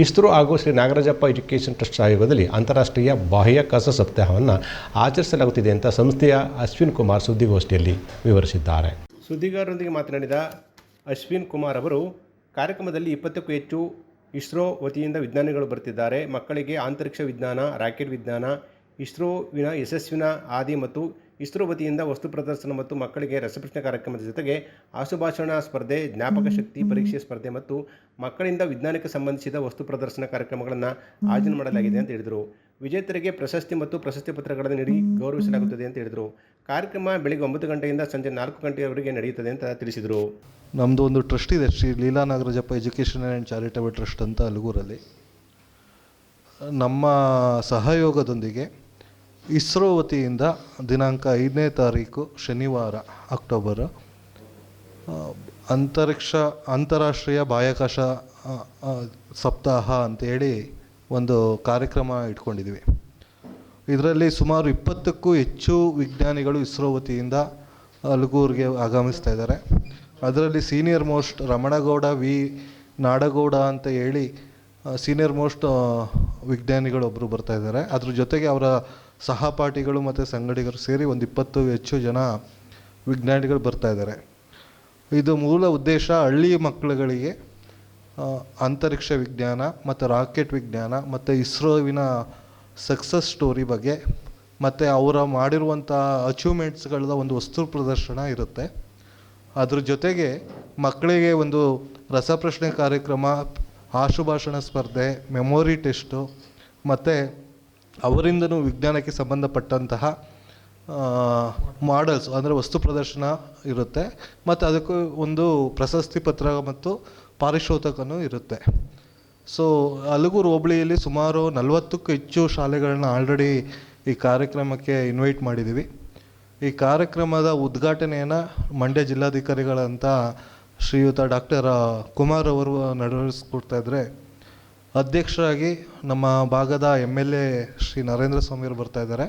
Speaker 1: ಇಸ್ರೋ ಹಾಗೂ ಶ್ರೀ ನಾಗರಾಜಪ್ಪ ಎಜುಕೇಷನ್ ಟ್ರಸ್ಟ್ ಆಯೋಗದಲ್ಲಿ ಅಂತಾರಾಷ್ಟ್ರೀಯ ಬಾಹ್ಯಾಕಾಶ ಸಪ್ತಾಹವನ್ನು ಆಚರಿಸಲಾಗುತ್ತಿದೆ ಅಂತ ಸಂಸ್ಥೆಯ ಅಶ್ವಿನ್ ಕುಮಾರ್ ಸುದ್ದಿಗೋಷ್ಠಿಯಲ್ಲಿ ವಿವರಿಸಿದ್ದಾರೆ ಸುದ್ದಿಗಾರರೊಂದಿಗೆ ಮಾತನಾಡಿದ ಅಶ್ವಿನ್ ಕುಮಾರ್ ಅವರು ಕಾರ್ಯಕ್ರಮದಲ್ಲಿ ಇಪ್ಪತ್ತಕ್ಕೂ ಹೆಚ್ಚು ಇಸ್ರೋ ವತಿಯಿಂದ ವಿಜ್ಞಾನಿಗಳು ಬರ್ತಿದ್ದಾರೆ ಮಕ್ಕಳಿಗೆ ಅಂತರಿಕ್ಷ ವಿಜ್ಞಾನ ರಾಕೆಟ್ ವಿಜ್ಞಾನ ಇಸ್ರೋವಿನ ಯಶಸ್ವಿನ ಆದಿ ಮತ್ತು ಇಸ್ರೋ ವತಿಯಿಂದ ವಸ್ತು ಪ್ರದರ್ಶನ ಮತ್ತು ಮಕ್ಕಳಿಗೆ ರಸಪ್ರಶ್ನೆ ಕಾರ್ಯಕ್ರಮದ ಜೊತೆಗೆ ಆಸುಭಾಷಣ ಸ್ಪರ್ಧೆ ಜ್ಞಾಪಕ ಶಕ್ತಿ ಪರೀಕ್ಷೆ ಸ್ಪರ್ಧೆ ಮತ್ತು ಮಕ್ಕಳಿಂದ ವಿಜ್ಞಾನಕ್ಕೆ ಸಂಬಂಧಿಸಿದ ವಸ್ತು ಪ್ರದರ್ಶನ ಕಾರ್ಯಕ್ರಮಗಳನ್ನು ಆಯೋಜನೆ ಮಾಡಲಾಗಿದೆ ಅಂತ ಹೇಳಿದರು ವಿಜೇತರಿಗೆ ಪ್ರಶಸ್ತಿ ಮತ್ತು ಪ್ರಶಸ್ತಿ ಪತ್ರಗಳನ್ನು ನೀಡಿ ಗೌರವಿಸಲಾಗುತ್ತದೆ ಅಂತ ಹೇಳಿದರು ಕಾರ್ಯಕ್ರಮ ಬೆಳಿಗ್ಗೆ ಒಂಬತ್ತು ಗಂಟೆಯಿಂದ ಸಂಜೆ ನಾಲ್ಕು ಗಂಟೆಯವರೆಗೆ ನಡೆಯುತ್ತದೆ ಅಂತ ತಿಳಿಸಿದರು ನಮ್ಮದು ಒಂದು ಟ್ರಸ್ಟ್ ಇದೆ Shri Leela Nagarajappa education and charitable trust ಅಂತ ಅಲಗೂರಲ್ಲಿ ನಮ್ಮ ಸಹಯೋಗದೊಂದಿಗೆ ಇಸ್ರೋ ವತಿಯಿಂದ ದಿನಾಂಕ ಐದನೇ ತಾರೀಕು ಶನಿವಾರ ಅಕ್ಟೋಬರ್ ಅಂತರಿಕ್ಷ ಅಂತಾರಾಷ್ಟ್ರೀಯ ಬಾಹ್ಯಾಕಾಶ ಸಪ್ತಾಹ ಅಂತೇಳಿ ಒಂದು ಕಾರ್ಯಕ್ರಮ ಇಟ್ಕೊಂಡಿದ್ವಿ ಇದರಲ್ಲಿ ಸುಮಾರು ಇಪ್ಪತ್ತಕ್ಕೂ ಹೆಚ್ಚು ವಿಜ್ಞಾನಿಗಳು ಇಸ್ರೋ ವತಿಯಿಂದ ಅಲಗೂರಿಗೆ ಆಗಮಿಸ್ತಾ ಇದ್ದಾರೆ ಅದರಲ್ಲಿ senior most Ramanagowda V Nadagowda ಅಂತ ಹೇಳಿ ಸೀನಿಯರ್ ಮೋಸ್ಟ್ ವಿಜ್ಞಾನಿಗಳು ಒಬ್ಬರು ಬರ್ತಾ ಇದ್ದಾರೆ ಅದ್ರ ಜೊತೆಗೆ ಅವರ ಸಹಪಾಠಿಗಳು ಮತ್ತು ಸಂಗಡಿಗರು ಸೇರಿ ಒಂದು ಇಪ್ಪತ್ತು ಹೆಚ್ಚು ಜನ ವಿಜ್ಞಾನಿಗಳು ಬರ್ತಾ ಇದ್ದಾರೆ ಇದು ಮೂಲ ಉದ್ದೇಶ ಹಳ್ಳಿ ಮಕ್ಕಳುಗಳಿಗೆ ಅಂತರಿಕ್ಷ ವಿಜ್ಞಾನ ಮತ್ತು ರಾಕೆಟ್ ವಿಜ್ಞಾನ ಮತ್ತು ಇಸ್ರೋವಿನ ಸಕ್ಸಸ್ ಸ್ಟೋರಿ ಬಗ್ಗೆ ಮತ್ತು ಅವರ ಮಾಡಿರುವಂಥ ಅಚೀವ್ಮೆಂಟ್ಸ್ಗಳ ಒಂದು ವಸ್ತು ಪ್ರದರ್ಶನ ಇರುತ್ತೆ ಅದ್ರ ಜೊತೆಗೆ ಮಕ್ಕಳಿಗೆ ಒಂದು ರಸಪ್ರಶ್ನೆ ಕಾರ್ಯಕ್ರಮ ಆಶುಭಾಷಣ ಸ್ಪರ್ಧೆ ಮೆಮೊರಿ ಟೆಸ್ಟು ಮತ್ತು ಅವರಿಂದನೂ ವಿಜ್ಞಾನಕ್ಕೆ ಸಂಬಂಧಪಟ್ಟಂತಹ ಮಾಡೆಲ್ಸ್ ಅಂದರೆ ವಸ್ತು ಪ್ರದರ್ಶನ ಇರುತ್ತೆ ಮತ್ತು ಅದಕ್ಕೂ ಒಂದು ಪ್ರಶಸ್ತಿ ಪತ್ರ ಮತ್ತು ಪಾರಿಶೋತಕನೂ ಇರುತ್ತೆ ಸೊ ಅಲಗೂರು ಹೋಬಳಿಯಲ್ಲಿ ಸುಮಾರು ನಲವತ್ತಕ್ಕೂ ಹೆಚ್ಚು ಶಾಲೆಗಳನ್ನ ಆಲ್ರೆಡಿ ಈ ಕಾರ್ಯಕ್ರಮಕ್ಕೆ ಇನ್ವೈಟ್ ಮಾಡಿದ್ದೀವಿ ಈ ಕಾರ್ಯಕ್ರಮದ ಉದ್ಘಾಟನೆಯನ್ನು ಮಂಡ್ಯ ಜಿಲ್ಲಾಧಿಕಾರಿಗಳಂತ ಶ್ರೀಯುತ ಡಾಕ್ಟರ್ ಕುಮಾರ್ ಅವರು ಇದ್ದರೆ ಅಧ್ಯಕ್ಷರಾಗಿ ನಮ್ಮ ಭಾಗದ M L A Shri Narendra ಸ್ವಾಮಿಯವರು ಬರ್ತಾ ಇದ್ದಾರೆ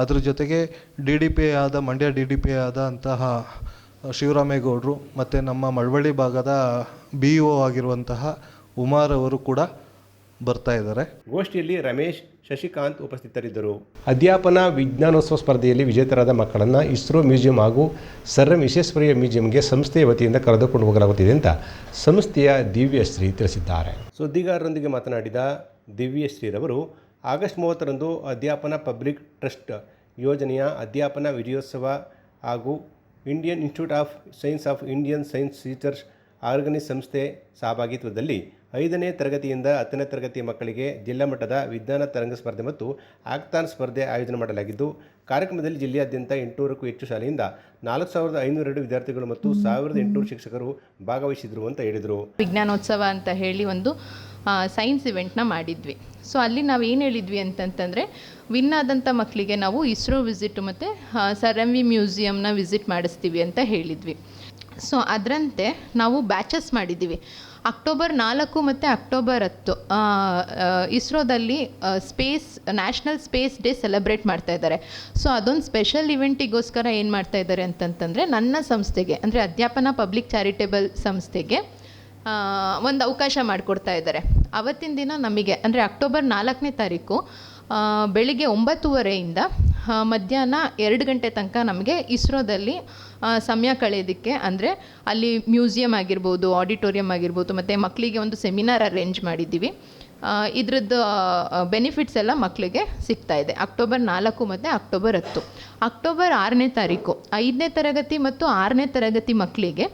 Speaker 1: ಅದ್ರ ಜೊತೆಗೆ ಡಿ ಡಿ ಪಿ ಆದ ಮಂಡ್ಯ ಡಿ ಡಿ ಪಿ ಆದಂತಹ ಶಿವರಾಮೇಗೌಡರು ಮತ್ತು ನಮ್ಮ ಮಳವಳ್ಳಿ ಭಾಗದ ಬಿ ಇ ಒ ಆಗಿರುವಂತಹ ಉಮಾರ್ ಅವರು ಕೂಡ ಬರ್ತಾ ಇದ್ದಾರೆ ಗೋಷ್ಠಿಯಲ್ಲಿ ರಮೇಶ್ ಶಶಿಕಾಂತ್ ಉಪಸ್ಥಿತರಿದ್ದರು ಅಧ್ಯಾಪನ ವಿಜ್ಞಾನೋತ್ಸವ ಸ್ಪರ್ಧೆಯಲ್ಲಿ ವಿಜೇತರಾದ ಮಕ್ಕಳನ್ನು ಇಸ್ರೋ ಮ್ಯೂಸಿಯಂ ಹಾಗೂ ಸರ್ ವಿಶ್ವೇಶ್ವರಯ್ಯ ಮ್ಯೂಸಿಯಂಗೆ ಸಂಸ್ಥೆಯ ವತಿಯಿಂದ ಕರೆದುಕೊಂಡು ಹೋಗಲಾಗುತ್ತಿದೆ ಅಂತ ಸಂಸ್ಥೆಯ ದಿವ್ಯಶ್ರೀ ತಿಳಿಸಿದ್ದಾರೆ ಸುದ್ದಿಗಾರರೊಂದಿಗೆ ಮಾತನಾಡಿದ ದಿವ್ಯಶ್ರೀರವರು ಆಗಸ್ಟ್ ಮೂವತ್ತರಂದು ಅಧ್ಯಾಪನ ಪಬ್ಲಿಕ್ ಟ್ರಸ್ಟ್ ಯೋಜನೆಯ ಅಧ್ಯಾಪನ ವಿಜಯೋತ್ಸವ ಹಾಗೂ Indian institute of science of Indian science teachers organise ಸಂಸ್ಥೆ ಸಹಭಾಗಿತ್ವದಲ್ಲಿ ಐದನೇ ತರಗತಿಯಿಂದ ಹತ್ತನೇ ತರಗತಿ ಮಕ್ಕಳಿಗೆ ಜಿಲ್ಲಾ ಮಟ್ಟದ ವಿಜ್ಞಾನ ತರಂಗ ಸ್ಪರ್ಧೆ ಮತ್ತು ಆಕ್ತಾನ್ ಸ್ಪರ್ಧೆ ಆಯೋಜನೆ ಮಾಡಲಾಗಿದ್ದು ಕಾರ್ಯಕ್ರಮದಲ್ಲಿ ಜಿಲ್ಲೆಯಾದ್ಯಂತ ಎಂಟುನೂರಕ್ಕೂ ಹೆಚ್ಚು ಶಾಲೆಯಿಂದ ನಾಲ್ಕು ಸಾವಿರದ ವಿದ್ಯಾರ್ಥಿಗಳು ಮತ್ತು ಸಾವಿರದ ಶಿಕ್ಷಕರು ಭಾಗವಹಿಸಿದ್ರು ಅಂತ ಹೇಳಿದರು ವಿಜ್ಞಾನೋತ್ಸವ ಅಂತ ಹೇಳಿ ಒಂದು ಸೈನ್ಸ್ ಇವೆಂಟ್ನ ಮಾಡಿದ್ವಿ ಸೊ ಅಲ್ಲಿ ನಾವು ಏನು ಹೇಳಿದ್ವಿ ಅಂತಂತಂದರೆ ವಿನ್ ಆದಂಥ ಮಕ್ಕಳಿಗೆ ನಾವು ಇಸ್ರೋ ವಿಸಿಟ್ ಮತ್ತು ಸರ್ ಎಂ ವಿ ಮ್ಯೂಸಿಯಮ್ನ ವಿಸಿಟ್ ಮಾಡಿಸ್ತೀವಿ ಅಂತ ಹೇಳಿದ್ವಿ ಸೊ ಅದರಂತೆ ನಾವು ಬ್ಯಾಚಸ್ ಮಾಡಿದ್ದೀವಿ ಅಕ್ಟೋಬರ್ ನಾಲ್ಕು ಮತ್ತು ಅಕ್ಟೋಬರ್ ಹತ್ತು ಇಸ್ರೋದಲ್ಲಿ space national space day celebrate ಮಾಡ್ತಾ ಇದ್ದಾರೆ ಸೊ ಅದೊಂದು ಸ್ಪೆಷಲ್ ಇವೆಂಟಿಗೋಸ್ಕರ ಏನು ಮಾಡ್ತಾ ಇದ್ದಾರೆ ಅಂತಂತಂದರೆ ನನ್ನ ಸಂಸ್ಥೆಗೆ ಅಂದರೆ ಅಧ್ಯಾಪನ ಪಬ್ಲಿಕ್ ಚಾರಿಟೇಬಲ್ ಸಂಸ್ಥೆಗೆ ಒಂದು ಅವಕಾಶ ಮಾಡಿಕೊಡ್ತಾ ಇದ್ದಾರೆ ಅವತ್ತಿನ ದಿನ ನಮಗೆ ಅಂದರೆ ಅಕ್ಟೋಬರ್ ನಾಲ್ಕನೇ ತಾರೀಕು ಬೆಳಿಗ್ಗೆ ಒಂಬತ್ತುವರೆಯಿಂದ ಮಧ್ಯಾಹ್ನ ಎರಡು ಗಂಟೆ ತನಕ ನಮಗೆ ಇಸ್ರೋದಲ್ಲಿ ಸಮಯ ಕಳೆಯೋದಕ್ಕೆ ಅಂದರೆ ಅಲ್ಲಿ ಮ್ಯೂಸಿಯಮ್ ಆಗಿರ್ಬೋದು ಆಡಿಟೋರಿಯಂ ಆಗಿರ್ಬೋದು ಮತ್ತು ಮಕ್ಕಳಿಗೆ ಒಂದು ಸೆಮಿನಾರ್ ಅರೇಂಜ್ ಮಾಡಿದ್ದೀವಿ ಇದ್ರದ್ದು ಬೆನಿಫಿಟ್ಸ್ ಎಲ್ಲ ಮಕ್ಕಳಿಗೆ ಸಿಗ್ತಾ ಇದೆ ಅಕ್ಟೋಬರ್ ನಾಲ್ಕು ಮತ್ತು ಅಕ್ಟೋಬರ್ ಹತ್ತು ಅಕ್ಟೋಬರ್ ಆರನೇ ತಾರೀಕು ಐದನೇ ತರಗತಿ ಮತ್ತು ಆರನೇ ತರಗತಿ ಮಕ್ಕಳಿಗೆ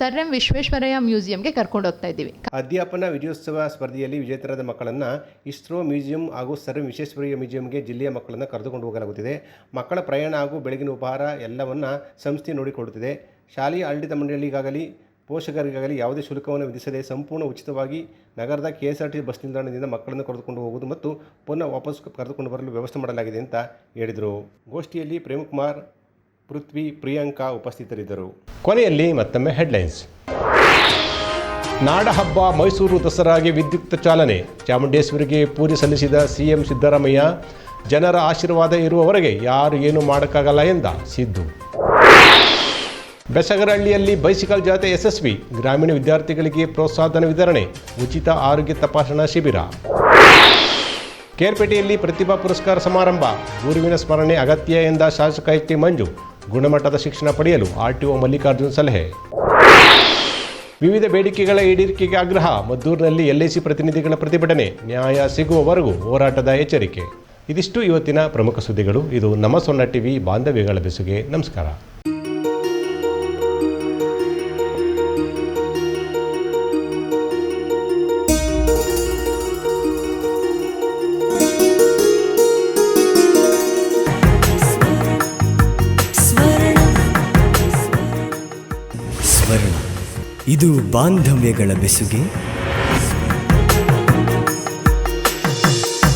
Speaker 1: ಸರ್ ಎಂ ವಿಶ್ವೇಶ್ವರಯ್ಯ ಮ್ಯೂಸಿಯಂಗೆ ಕರ್ಕೊಂಡು ಹೋಗ್ತಾ ಇದ್ದೀವಿ ಅಧ್ಯಾಪನ ವಿಜಯೋತ್ಸವ ಸ್ಪರ್ಧೆಯಲ್ಲಿ ವಿಜೇತರಾದ ಮಕ್ಕಳನ್ನು ಇಸ್ರೋ ಮ್ಯೂಸಿಯಂ ಹಾಗೂ ಸರ್ ಎಂ ವಿಶ್ವೇಶ್ವರಯ್ಯ ಮ್ಯೂಸಿಯಂಗೆ ಜಿಲ್ಲೆಯ ಮಕ್ಕಳನ್ನು ಕರೆದುಕೊಂಡು ಹೋಗಲಾಗುತ್ತಿದೆ ಮಕ್ಕಳ ಪ್ರಯಾಣ ಹಾಗೂ ಬೆಳಗಿನ ಉಪಹಾರ ಎಲ್ಲವನ್ನು ಸಂಸ್ಥೆ ನೋಡಿಕೊಡುತ್ತಿದೆ ಶಾಲೆಯ ಆಡಳಿತ ಮಂಡಳಿಗಾಗಲಿ ಪೋಷಕರಿಗಾಗಲಿ ಯಾವುದೇ ಶುಲ್ಕವನ್ನು ವಿಧಿಸದೆ ಸಂಪೂರ್ಣ ಉಚಿತವಾಗಿ ನಗರದ K S R T bus ನಿಲ್ದಾಣದಿಂದ ಮಕ್ಕಳನ್ನು ಕರೆದುಕೊಂಡು ಹೋಗುವುದು ಮತ್ತು ಪುನಃ ವಾಪಸ್ ಕರೆದುಕೊಂಡು ಬರಲು ವ್ಯವಸ್ಥೆ ಮಾಡಲಾಗಿದೆ ಅಂತ ಹೇಳಿದರು ಗೋಷ್ಠಿಯಲ್ಲಿ ಪ್ರೇಮ್ಕುಮಾರ್ ಪೃಥ್ವಿ ಪ್ರಿಯಾಂಕಾ ಉಪಸ್ಥಿತರಿದ್ದರು ಕೊನೆಯಲ್ಲಿ ಮತ್ತೊಮ್ಮೆ ಹೆಡ್ಲೈನ್ಸ್ ನಾಡಹಬ್ಬ ಮೈಸೂರು ದಸರಾಗೆ ವಿದ್ಯುಕ್ತ ಚಾಲನೆ ಚಾಮುಂಡೇಶ್ವರಿಗೆ ಪೂಜೆ ಸಲ್ಲಿಸಿದ ಸಿಎಂ ಸಿದ್ದರಾಮಯ್ಯ ಜನರ ಆಶೀರ್ವಾದ ಇರುವವರೆಗೆ ಯಾರು ಏನು ಮಾಡೋಕ್ಕಾಗಲ್ಲ ಎಂದ ಸಿದ್ದು ಬೆಸಗರಹಳ್ಳಿಯಲ್ಲಿ ಬೈಸಿಕಲ್ ಜಾಥೆ ಯಶಸ್ವಿ ಗ್ರಾಮೀಣ ವಿದ್ಯಾರ್ಥಿಗಳಿಗೆ ಪ್ರೋತ್ಸಾಹನ ವಿತರಣೆ ಉಚಿತ ಆರೋಗ್ಯ ತಪಾಸಣಾ ಶಿಬಿರ ಕೇರ್ಪೇಟೆಯಲ್ಲಿ ಪ್ರತಿಭಾ ಪುರಸ್ಕಾರ ಸಮಾರಂಭ ಗುರುವಿನ ಸ್ಮರಣೆ ಅಗತ್ಯ ಎಂದ ಶಾಸಕ ಎಚ್ ಟಿ ಮಂಜು ಗುಣಮಟ್ಟದ ಶಿಕ್ಷಣ ಪಡೆಯಲು ಆರ್ಟಿಒ ಮಲ್ಲಿಕಾರ್ಜುನ್ ಸಲಹೆ ವಿವಿಧ ಬೇಡಿಕೆಗಳ ಈಡೇರಿಕೆಗೆ ಆಗ್ರಹ ಮದ್ದೂರಿನಲ್ಲಿ ಎಲ್ಐಸಿ ಪ್ರತಿನಿಧಿಗಳ ಪ್ರತಿಭಟನೆ ನ್ಯಾಯ ಸಿಗುವವರೆಗೂ ಹೋರಾಟದ ಎಚ್ಚರಿಕೆ ಇದಿಷ್ಟು ಇವತ್ತಿನ ಪ್ರಮುಖ ಸುದ್ದಿಗಳು ಇದು ನಮ್ಮ ಸೊನ್ನ ಟಿವಿ ಬಾಂಧವ್ಯಗಳ ಬೆಸುಗೆ ನಮಸ್ಕಾರ ಬಾಂಧವ್ಯಗಳ ಬೆಸುಗೆ